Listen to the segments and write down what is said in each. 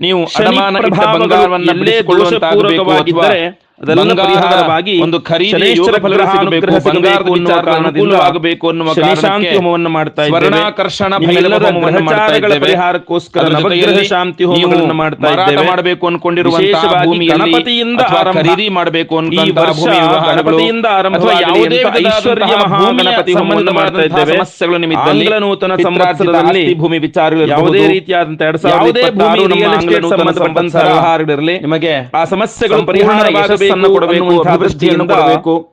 ನೀವು ಅಡಮಾನ ಇಟ್ಟ ಬಂಗಾರವನ್ನ ಒಂದು ಆಗಬೇಕು ಅನ್ನುವ ಶಾಂತಿ ಹೋಮವನ್ನು ಮಾಡ್ತಾ. ಸ್ವರ್ಣಾಕರ್ಷಣ. ಪರಿಹಾರಕ್ಕೋಸ್ಕರ ಶಾಂತಿ ಹೋಮಗಳನ್ನು ಮಾಡ್ತಾ ಇದ್ದೇವೆ. ಮಾಡಬೇಕು ಅನ್ಕೊಂಡಿರುವಂತಹ ಗಣಪತಿಯಿಂದ ಆರಂಭ. ಖರೀದಿ ಮಾಡಬೇಕು ಗಣಪತಿಯಿಂದ ಆರಂಭವಾಗಲಿ ಯಾವುದೇ ಐಶ್ವರ್ಯ ಮಹಾಗಣಪತಿ ಹೋಮವನ್ನು ಮಾಡ್ತಾ ಇದ್ದೇವೆ. ಸಮಸ್ಯೆಗಳು ನಿಮಿತ್ತ ಆಂಗ್ಲ ನೂತನ ಸಂವತ್ಸರದಲ್ಲಿ ಭೂಮಿ ವಿಚಾರಗಳು ಯಾವುದೇ ರೀತಿಯಾದಂತಹ ಎರಡ್ ಸಾವಿರದ ಯಾವುದೇ ಭೂಮಿ ಸಂಬಂಧಪಟ್ಟಂತಹ ವ್ಯವಹಾರಗಳಿರಲಿ ನಿಮಗೆ ಆ ಸಮಸ್ಯೆಗಳು ಪರಿಹಾರ ಪರಿಹಾರವಾಗಬೇಕು ಕೊಡಬೇಕು ಅಭಿವೃದ್ಧಿಯನ್ನು ಕೊಡಬೇಕು.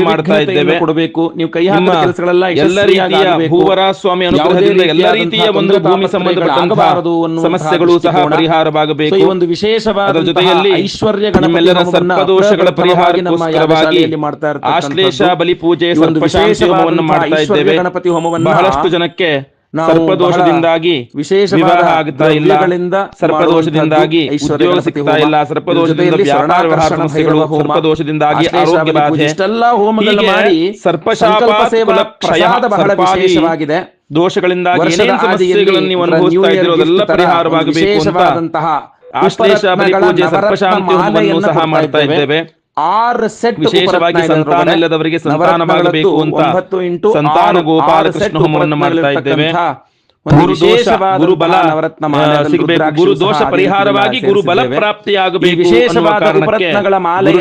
ಮಾಡ್ತಾ ಇದ್ದೇವೆ. ಕೊಡಬೇಕು. ನೀವು ಕೈ ಹಾಕಿದ ಕೆಲಸಗಳೆಲ್ಲ ಎಲ್ಲ ರೀತಿಯ ಭೂವರ ಸ್ವಾಮಿ ಅನುಗ್ರಹದಿಂದ ಎಲ್ಲ ರೀತಿಯ ಒಂದು ಭೂಮಿ ಸಂಬಂಧಪಟ್ಟಂತಹ ಸಮಸ್ಯೆಗಳು ಸಹ ಪರಿಹಾರವಾಗಬೇಕು. ಈ ಒಂದು ವಿಶೇಷವಾದ ಜೊತೆಯಲ್ಲಿ ಐಶ್ವರ್ಯ ನಮ್ಮೆಲ್ಲರ ಸರ್ಪದೋಷಗಳ ಪರಿಹಾರಕ್ಕೋಸ್ಕರವಾಗಿ ಮಾಡ್ತಾ ಆಶ್ಲೇಷ ಬಲಿ ಪೂಜೆ ವಿಶೇಷ ಹೋಮವನ್ನು ಮಾಡ್ತಾ ಇದ್ದೇವೆ. ಗಣಪತಿ ಹೋಮವನ್ನು ಬಹಳಷ್ಟು ಜನಕ್ಕೆ ಸರ್ಪದೋಷದಿಂದಾಗಿ ವಿಶೇಷ ವಿಶೇಷವಾದ ವಿವಾಹ ಆಗ್ತಾ ಇಲ್ಲ? ಸರ್ಪದೋಷದಿಂದಾಗಿ ಉದ್ಯೋಗ ಸಿಗ್ತಾ ಇಲ್ಲ. ಸರ್ಪದೋಷದಿಂದ ವ್ಯಾಪಾರ ವ್ಯವಹಾರ ಸಮಸ್ಯೆಗಳು ಸರ್ಪದೋಷದಿಂದಾಗಿ ಆರೋಗ್ಯ ಬಾಧೆ. ಇಷ್ಟೆಲ್ಲ ಹೋಮಗಳನ್ನ ಮಾಡಿ ಸರ್ಪಶಾಪ ಸೇವಾ ಕುಲಕ್ಷಯ ಬಹಳ ವಿಶೇಷವಾಗಿದೆ. ದೋಷಗಳಿಂದಾಗಿ ಏನೇನು ಸಮಸ್ಯೆಗಳನ್ನು ನೀವು ಅನುಭವಿಸ್ತಾ ಇಯರ್ ಇದ್ದೀರೋ ಗಿಫ್ಟ್ ಅದೆಲ್ಲ ತರ ಒಂದು ಪರಿಹಾರವಾಗಬೇಕು ಅಂತ ಆಶ್ಲೇಷ ಬಲಿ ಪೂಜೆ ಸರ್ಪಶಾಂತಿ ಹೋಮವನ್ನು ಸಹ ಮಾಡ್ತಾ ಇದ್ದೇವೆ. ಆರು ಸೆಟ್ ವಿಶೇಷವಾಗಿ ಸಂತಾನ ಇಲ್ಲದವರಿಗೆ ಸಂತಾನವಾಗಬೇಕು ಅಂತ ಇಂಟು ಸಂತಾನ ಗೋಪಾಲ ಕೃಷ್ಣ ಹೋಮವನ್ನು ಮಾಡ್ತಾ ಇದ್ದೇವೆ. ಉಪರತ್ನಗಳಿರ್ತಕ್ಕಂಥ ಗುರು ದೋಷ ವಿಶೇಷವಾದಂತಹ ಗುರು ಬಲ ನವರತ್ನ ಆ, ಸಿಗಬೇಕು. ಗುರು ದೋಷ ಪರಿಹಾರವಾಗಿ ರೀತಿ ಗುರು ಬಲ ಪ್ರಾಪ್ತಿಯಾಗಬೇಕು ವಿಶೇಷವಾದ ಉಪರತ್ನಗಳ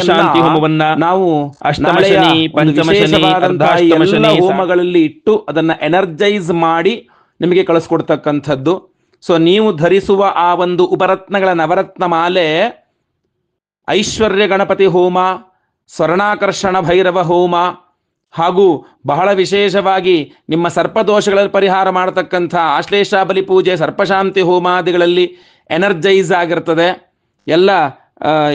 ಶಾಂತಿ ಹೋಮವನ್ನ ನಾವು ಅಷ್ಟಮಶನಿ ಪಂಚಮಶನಿ ಶನಿ, ಒಂದು ಪಂಚಮ ಶನಿ, ವಿಶೇಷವಾದಂತಹ ಅರ್ಧಾಷ್ಟಮ ಎಲ್ಲ ಶನಿ, ಹೋಮಗಳಲ್ಲಿ ಇಟ್ಟು ಅದನ್ನ ಎನರ್ಜೈಸ್ ಮಾಡಿ ನಿಮಗೆ ಕಳಿಸ್ಕೊಡ್ತಕ್ಕಂಥದ್ದು. ಸೊ ನೀವು ಧರಿಸುವ ಆ ಒಂದು ಉಪರತ್ನಗಳ ನವರತ್ನ ಮಾಲೆ ಐಶ್ವರ್ಯ ಗಣಪತಿ ಹೋಮ, ಸ್ವರ್ಣಾಕರ್ಷಣ ಭೈರವ ಹೋಮ, ಹಾಗೂ ಬಹಳ ವಿಶೇಷವಾಗಿ ನಿಮ್ಮ ಸರ್ಪದೋಷಗಳಲ್ಲಿ ಪರಿಹಾರ ಮಾಡತಕ್ಕಂಥ ಆಶ್ಲೇಷ ಬಲಿ ಪೂಜೆ, ಸರ್ಪಶಾಂತಿ ಹೋಮಾದಿಗಳಲ್ಲಿ ಎನರ್ಜೈಸ್ ಆಗಿರ್ತದೆ. ಎಲ್ಲ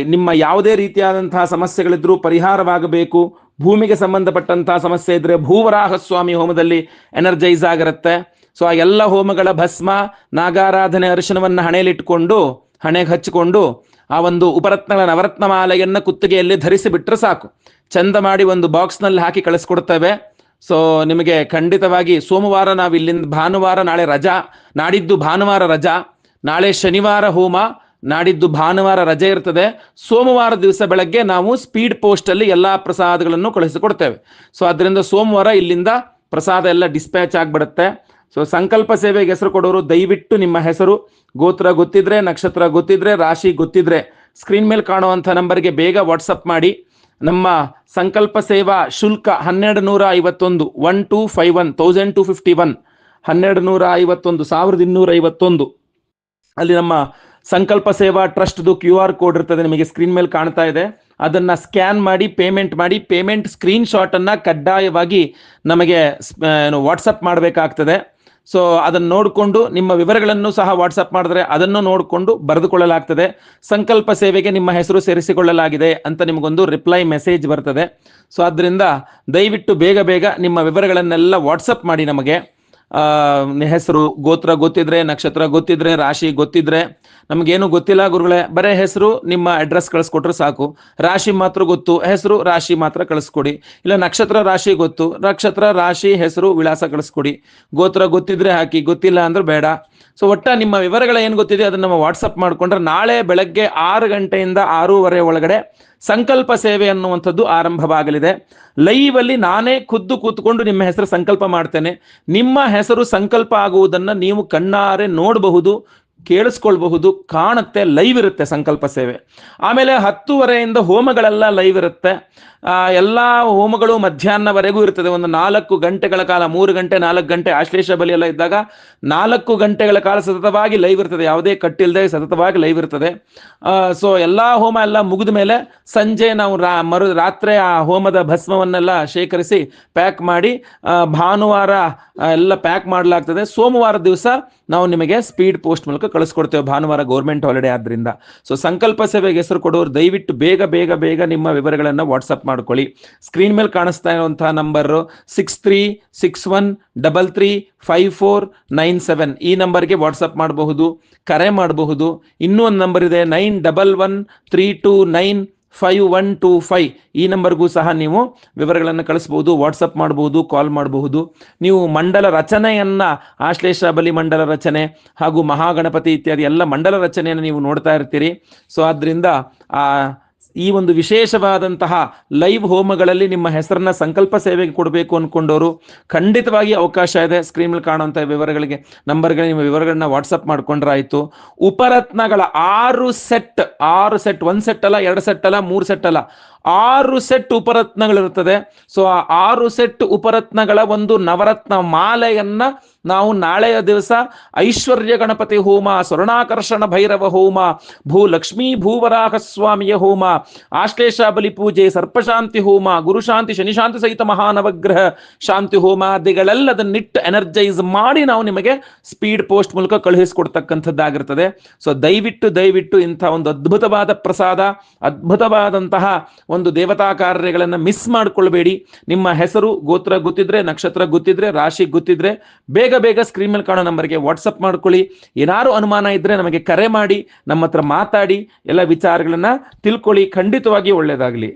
ನಿಮ್ಮ ಯಾವುದೇ ರೀತಿಯಾದಂತಹ ಸಮಸ್ಯೆಗಳಿದ್ರೂ ಪರಿಹಾರವಾಗಬೇಕು. ಭೂಮಿಗೆ ಸಂಬಂಧಪಟ್ಟಂತಹ ಸಮಸ್ಯೆ ಇದ್ರೆ ಭೂವರಾಹ ಸ್ವಾಮಿ ಹೋಮದಲ್ಲಿ ಎನರ್ಜೈಸ್ ಆಗಿರುತ್ತೆ. ಸೊ, ಆ ಎಲ್ಲ ಹೋಮಗಳ ಭಸ್ಮ, ನಾಗಾರಾಧನೆ ಅರಿಶಿನವನ್ನು ಹಣೆಯಲ್ಲಿಟ್ಟುಕೊಂಡು ಹಣೆಗೆ ಹಚ್ಚಿಕೊಂಡು ಆ ಒಂದು ಉಪರತ್ನಗಳ ನವರತ್ನ ಮಾಲೆಯನ್ನು ಕುತ್ತಿಗೆಯಲ್ಲಿ ಧರಿಸಿ ಬಿಟ್ಟರೆ ಸಾಕು. ಚಂದ ಮಾಡಿ ಒಂದು ಬಾಕ್ಸ್ನಲ್ಲಿ ಹಾಕಿ ಕಳಿಸ್ಕೊಡ್ತೇವೆ. ಸೊ ನಿಮಗೆ ಖಂಡಿತವಾಗಿ ಸೋಮವಾರ ನಾವು ಇಲ್ಲಿಂದ ಭಾನುವಾರ, ನಾಳೆ ರಜಾ, ನಾಡಿದ್ದು ಭಾನುವಾರ ರಜಾ, ನಾಳೆ ಶನಿವಾರ ಹೋಮ, ನಾಡಿದ್ದು ಭಾನುವಾರ ರಜೆ ಇರ್ತದೆ. ಸೋಮವಾರ ದಿವಸ ಬೆಳಗ್ಗೆ ನಾವು ಸ್ಪೀಡ್ ಪೋಸ್ಟ್ ಅಲ್ಲಿ ಎಲ್ಲಾ ಪ್ರಸಾದಗಳನ್ನು ಕಳಿಸಿಕೊಡ್ತೇವೆ. ಸೊ ಅದರಿಂದ ಸೋಮವಾರ ಇಲ್ಲಿಂದ ಪ್ರಸಾದ ಎಲ್ಲ ಡಿಸ್ಪ್ಯಾಚ್ ಆಗ್ಬಿಡುತ್ತೆ. ಸೊ ಸಂಕಲ್ಪ ಸೇವೆಗೆ ಹೆಸರು ಕೊಡೋರು, ದಯವಿಟ್ಟು ನಿಮ್ಮ ಹೆಸರು, ಗೋತ್ರ ಗೊತ್ತಿದ್ರೆ, ನಕ್ಷತ್ರ ಗೊತ್ತಿದ್ರೆ, ರಾಶಿ ಗೊತ್ತಿದ್ರೆ ಸ್ಕ್ರೀನ್ ಮೇಲೆ ಕಾಣುವಂಥ ನಂಬರ್ಗೆ ಬೇಗ ವಾಟ್ಸಪ್ ಮಾಡಿ. ನಮ್ಮ ಸಂಕಲ್ಪ ಸೇವಾ ಶುಲ್ಕ ಹನ್ನೆರಡು ನೂರ ಐವತ್ತೊಂದು one two five one thousand two fifty one ಹನ್ನೆರಡು ನೂರ ಐವತ್ತೊಂದು ಸಾವಿರದ ಇನ್ನೂರ ಐವತ್ತೊಂದು ಅಲ್ಲಿ ನಮ್ಮ ಸಂಕಲ್ಪ ಸೇವಾ ಟ್ರಸ್ಟ್ದು ಕ್ಯೂ ಆರ್ ಕೋಡ್ ಇರ್ತದೆ, ನಿಮಗೆ ಸ್ಕ್ರೀನ್ ಮೇಲೆ ಕಾಣ್ತಾ ಇದೆ. ಅದನ್ನ ಸ್ಕ್ಯಾನ್ ಮಾಡಿ ಪೇಮೆಂಟ್ ಮಾಡಿ ಪೇಮೆಂಟ್ ಸ್ಕ್ರೀನ್ ಶಾಟನ್ನು ಕಡ್ಡಾಯವಾಗಿ ನಮಗೆ ವಾಟ್ಸಪ್ ಮಾಡಬೇಕಾಗ್ತದೆ. ಸೊ ಅದನ್ನು ನೋಡಿಕೊಂಡು ನಿಮ್ಮ ವಿವರಗಳನ್ನು ಸಹ ವಾಟ್ಸಪ್ ಮಾಡಿದ್ರೆ ಅದನ್ನು ನೋಡಿಕೊಂಡು ಬರೆದುಕೊಳ್ಳಲಾಗ್ತದೆ. ಸಂಕಲ್ಪ ಸೇವೆಗೆ ನಿಮ್ಮ ಹೆಸರು ಸೇರಿಸಿಕೊಳ್ಳಲಾಗಿದೆ ಅಂತ ನಿಮಗೊಂದು ರಿಪ್ಲೈ ಮೆಸೇಜ್ ಬರ್ತದೆ. ಸೊ ಆದ್ದರಿಂದ ದಯವಿಟ್ಟು ಬೇಗ ಬೇಗ ನಿಮ್ಮ ವಿವರಗಳನ್ನೆಲ್ಲ ವಾಟ್ಸಪ್ ಮಾಡಿ ನಮಗೆ. ಹೆಸರು, ಗೋತ್ರ ಗೊತ್ತಿದ್ರೆ, ನಕ್ಷತ್ರ ಗೊತ್ತಿದ್ರೆ, ರಾಶಿ ಗೊತ್ತಿದ್ರೆ ನಮಗೇನು ಗೊತ್ತಿಲ್ಲ ಗುರುಗಳೇ, ಬರೇ ಹೆಸರು ನಿಮ್ಮ ಅಡ್ರೆಸ್ ಕಳಿಸ್ಕೊಟ್ರೆ ಸಾಕು. ರಾಶಿ ಮಾತ್ರ ಗೊತ್ತು, ಹೆಸರು ರಾಶಿ ಮಾತ್ರ ಕಳಿಸ್ಕೊಡಿ. ಇಲ್ಲ ನಕ್ಷತ್ರ ರಾಶಿ ಗೊತ್ತು, ನಕ್ಷತ್ರ ರಾಶಿ ಹೆಸರು ವಿಳಾಸ ಕಳಿಸ್ಕೊಡಿ. ಗೋತ್ರ ಗೊತ್ತಿದ್ರೆ ಹಾಕಿ, ಗೊತ್ತಿಲ್ಲ ಅಂದ್ರೆ ಬೇಡ. ಸೊ ಒಟ್ಟ ನಿಮ್ಮ ವಿವರಗಳ ಏನು ಗೊತ್ತಿದೆ ಅದನ್ನ ನಮ್ಮ ವಾಟ್ಸಪ್ ಮಾಡ್ಕೊಂಡ್ರೆ ನಾಳೆ ಬೆಳಗ್ಗೆ ಆರು ಗಂಟೆಯಿಂದ ಆರೂವರೆ ಒಳಗಡೆ ಸಂಕಲ್ಪ ಸೇವೆ ಅನ್ನುವಂಥದ್ದು ಆರಂಭವಾಗಲಿದೆ. ಲೈವ್ ಅಲ್ಲಿ ನಾನೇ ಖುದ್ದು ಕೂತ್ಕೊಂಡು ನಿಮ್ಮ ಹೆಸರು ಸಂಕಲ್ಪ ಮಾಡ್ತೇನೆ. ನಿಮ್ಮ ಹೆಸರು ಸಂಕಲ್ಪ ಆಗುವುದನ್ನ ನೀವು ಕಣ್ಣಾರೆ ನೋಡಬಹುದು. ಕೇಳಿಸ್ಕೊಳ್ಬಹುದು ಕಾಣುತ್ತೆ ಲೈವ್ ಇರುತ್ತೆ ಸಂಕಲ್ಪ ಸೇವೆ. ಆಮೇಲೆ ಹತ್ತುವರೆಯಿಂದ ಹೋಮಗಳೆಲ್ಲ ಲೈವ್ ಇರುತ್ತೆ. ಎಲ್ಲಾ ಹೋಮಗಳು ಮಧ್ಯಾಹ್ನವರೆಗೂ ಇರ್ತದೆ. ಒಂದು ನಾಲ್ಕು ಗಂಟೆಗಳ ಕಾಲ, ಮೂರು ಗಂಟೆ, ನಾಲ್ಕು ಗಂಟೆ ಆಶ್ಲೇಷ ಬಲಿ ಎಲ್ಲ ಇದ್ದಾಗ ನಾಲ್ಕು ಗಂಟೆಗಳ ಕಾಲ ಸತತವಾಗಿ ಲೈವ್ ಇರ್ತದೆ. ಯಾವುದೇ ಕಟ್ಟಿಲ್ಲದೆ ಸತತವಾಗಿ ಲೈವ್ ಇರ್ತದೆ. ಸೊ ಎಲ್ಲಾ ಹೋಮ ಎಲ್ಲ ಮುಗಿದ ಮೇಲೆ ಸಂಜೆ ನಾವು ರಾ, ಮರು, ರಾತ್ರಿ ಆ ಹೋಮದ ಭಸ್ಮವನ್ನೆಲ್ಲ ಶೇಖರಿಸಿ ಪ್ಯಾಕ್ ಮಾಡಿ ಭಾನುವಾರ ಎಲ್ಲ ಪ್ಯಾಕ್ ಮಾಡಲಾಗ್ತದೆ. ಸೋಮವಾರ ದಿವಸ ನಾವು ನಿಮಗೆ ಸ್ಪೀಡ್ ಪೋಸ್ಟ್ ಮೂಲಕ ಕಳಿಸ್ಕೊಡ್ತೇವೆ ಭಾನುವಾರ ಗೌರ್ಮೆಂಟ್ ಹಾಲಿಡೇ ಆದ್ದರಿಂದ ಸೊ ಸಂಕಲ್ಪ ಸೇವೆಗೆ ಹೆಸರು ಕೊಡೋರು ದಯವಿಟ್ಟು ಬೇಗ ಬೇಗ ಬೇಗ ನಿಮ್ಮ ವಿವರಗಳನ್ನು ವಾಟ್ಸಪ್ ಮಾಡ್ಕೊಳ್ಳಿ. ಸ್ಕ್ರೀನ್ ಮೇಲೆ ಕಾಣಿಸ್ತಾ ಇರುವಂತಹ number six three six one double three five four nine seven ಈ ನಂಬರ್ಗೆ ವಾಟ್ಸಪ್ ಮಾಡಬಹುದು, ಕರೆ ಮಾಡಬಹುದು. ಇನ್ನೂ ಒಂದು ನಂಬರ್ ಇದೆ nine double one three two nine five one two five ಈ ನಂಬರ್ಗೂ ಸಹ ನೀವು ವಿವರಗಳನ್ನು ಕಳಿಸ್ಬೋದು ವಾಟ್ಸಪ್ ಮಾಡಬಹುದು ಕಾಲ್ ಮಾಡಬಹುದು. ನೀವು ಮಂಡಲ ರಚನೆಯನ್ನ, ಆಶ್ಲೇಷ ಬಲಿ ಮಂಡಲ ರಚನೆ ಹಾಗೂ ಮಹಾಗಣಪತಿ ಇತ್ಯಾದಿ ಎಲ್ಲ ಮಂಡಲ ರಚನೆಯನ್ನು ನೀವು ನೋಡ್ತಾ ಇರ್ತೀರಿ. ಸೊ ಆದ್ದರಿಂದ ಆ ಈ ಒಂದು ವಿಶೇಷವಾದಂತಹ ಲೈವ್ ಹೋಮಗಳಲ್ಲಿ ನಿಮ್ಮ ಹೆಸರನ್ನ ಸಂಕಲ್ಪ ಸೇವೆಗೆ ಕೊಡಬೇಕು ಅನ್ಕೊಂಡವರು ಖಂಡಿತವಾಗಿ ಅವಕಾಶ ಇದೆ ಸ್ಕ್ರೀನ್ ಮೇಲೆ ಕಾಣುವಂಥ ವಿವರಗಳಿಗೆ, ನಂಬರ್ಗಳಿಗೆ ನಿಮ್ಮ ವಿವರಗಳನ್ನ ವಾಟ್ಸಪ್ ಮಾಡ್ಕೊಂಡ್ರಾಯ್ತು. ಉಪರತ್ನಗಳ ಆರು ಸೆಟ್ ಆರು ಸೆಟ್ ಒಂದ್ ಸೆಟ್ ಅಲ್ಲ, ಎರಡು ಸೆಟ್ ಅಲ್ಲ, ಮೂರು ಸೆಟ್ ಅಲ್ಲ ಆರು ಸೆಟ್ ಉಪರತ್ನಗಳಿರುತ್ತದೆ. ಸೊ ಆ ಆರು ಸೆಟ್ ಉಪರತ್ನಗಳ ಒಂದು ನವರತ್ನ ಮಾಲೆಯನ್ನ ನಾವು ನಾಳೆಯ ದಿವಸ ಐಶ್ವರ್ಯ ಗಣಪತಿ ಹೋಮ, ಸ್ವರ್ಣಾಕರ್ಷಣ ಭೈರವ ಹೋಮ, ಭೂ ಲಕ್ಷ್ಮೀ ಭೂವರಾಹ ಸ್ವಾಮಿಯ ಹೋಮ ಆಶ್ಲೇಷ ಬಲಿ ಪೂಜೆ, ಸರ್ಪಶಾಂತಿ ಹೋಮ ಗುರುಶಾಂತಿ ಶನಿಶಾಂತಿ ಸಹಿತ ಮಹಾನವಗ್ರಹ ಶಾಂತಿ ಹೋಮಾದಿಗಳೆಲ್ಲದನ್ನಿಟ್ಟು ಎನರ್ಜೈಸ್ ಮಾಡಿ ನಾವು ನಿಮಗೆ ಸ್ಪೀಡ್ ಪೋಸ್ಟ್ ಮೂಲಕ ಕಳುಹಿಸಿಕೊಡ್ತಕ್ಕಂಥದ್ದಾಗಿರ್ತದೆ. ಸೊ ದಯವಿಟ್ಟು ದಯವಿಟ್ಟು ಇಂಥ ಒಂದು ಅದ್ಭುತವಾದ ಪ್ರಸಾದ, ಅದ್ಭುತವಾದಂತಹ ಒಂದು ದೇವತಾ ಕಾರ್ಯಗಳನ್ನು ಮಿಸ್ ಮಾಡ್ಕೊಳ್ಬೇಡಿ. ನಿಮ್ಮ ಹೆಸರು ಗೋತ್ರ ಗೊತ್ತಿದ್ರೆ, ನಕ್ಷತ್ರ ಗೊತ್ತಿದ್ರೆ, ರಾಶಿ ಗೊತ್ತಿದ್ರೆ, ಬೇಗ ಬೇಗ ಸ್ಕ್ರೀನ್ ಮೇಲೆ ಕಾಣೋ ನಂಬರ್ಗೆ ವಾಟ್ಸಪ್ ಮಾಡ್ಕೊಳ್ಳಿ. ಏನಾರು ಅನುಮಾನ ಇದ್ರೆ ನಮಗೆ ಕರೆ ಮಾಡಿ, ನಮ್ಮ ಹತ್ರ ಮಾತಾಡಿ, ಎಲ್ಲ ವಿಚಾರಗಳನ್ನ ತಿಳ್ಕೊಳ್ಳಿ. ಖಂಡಿತವಾಗಿ ಒಳ್ಳೇದಾಗಲಿ.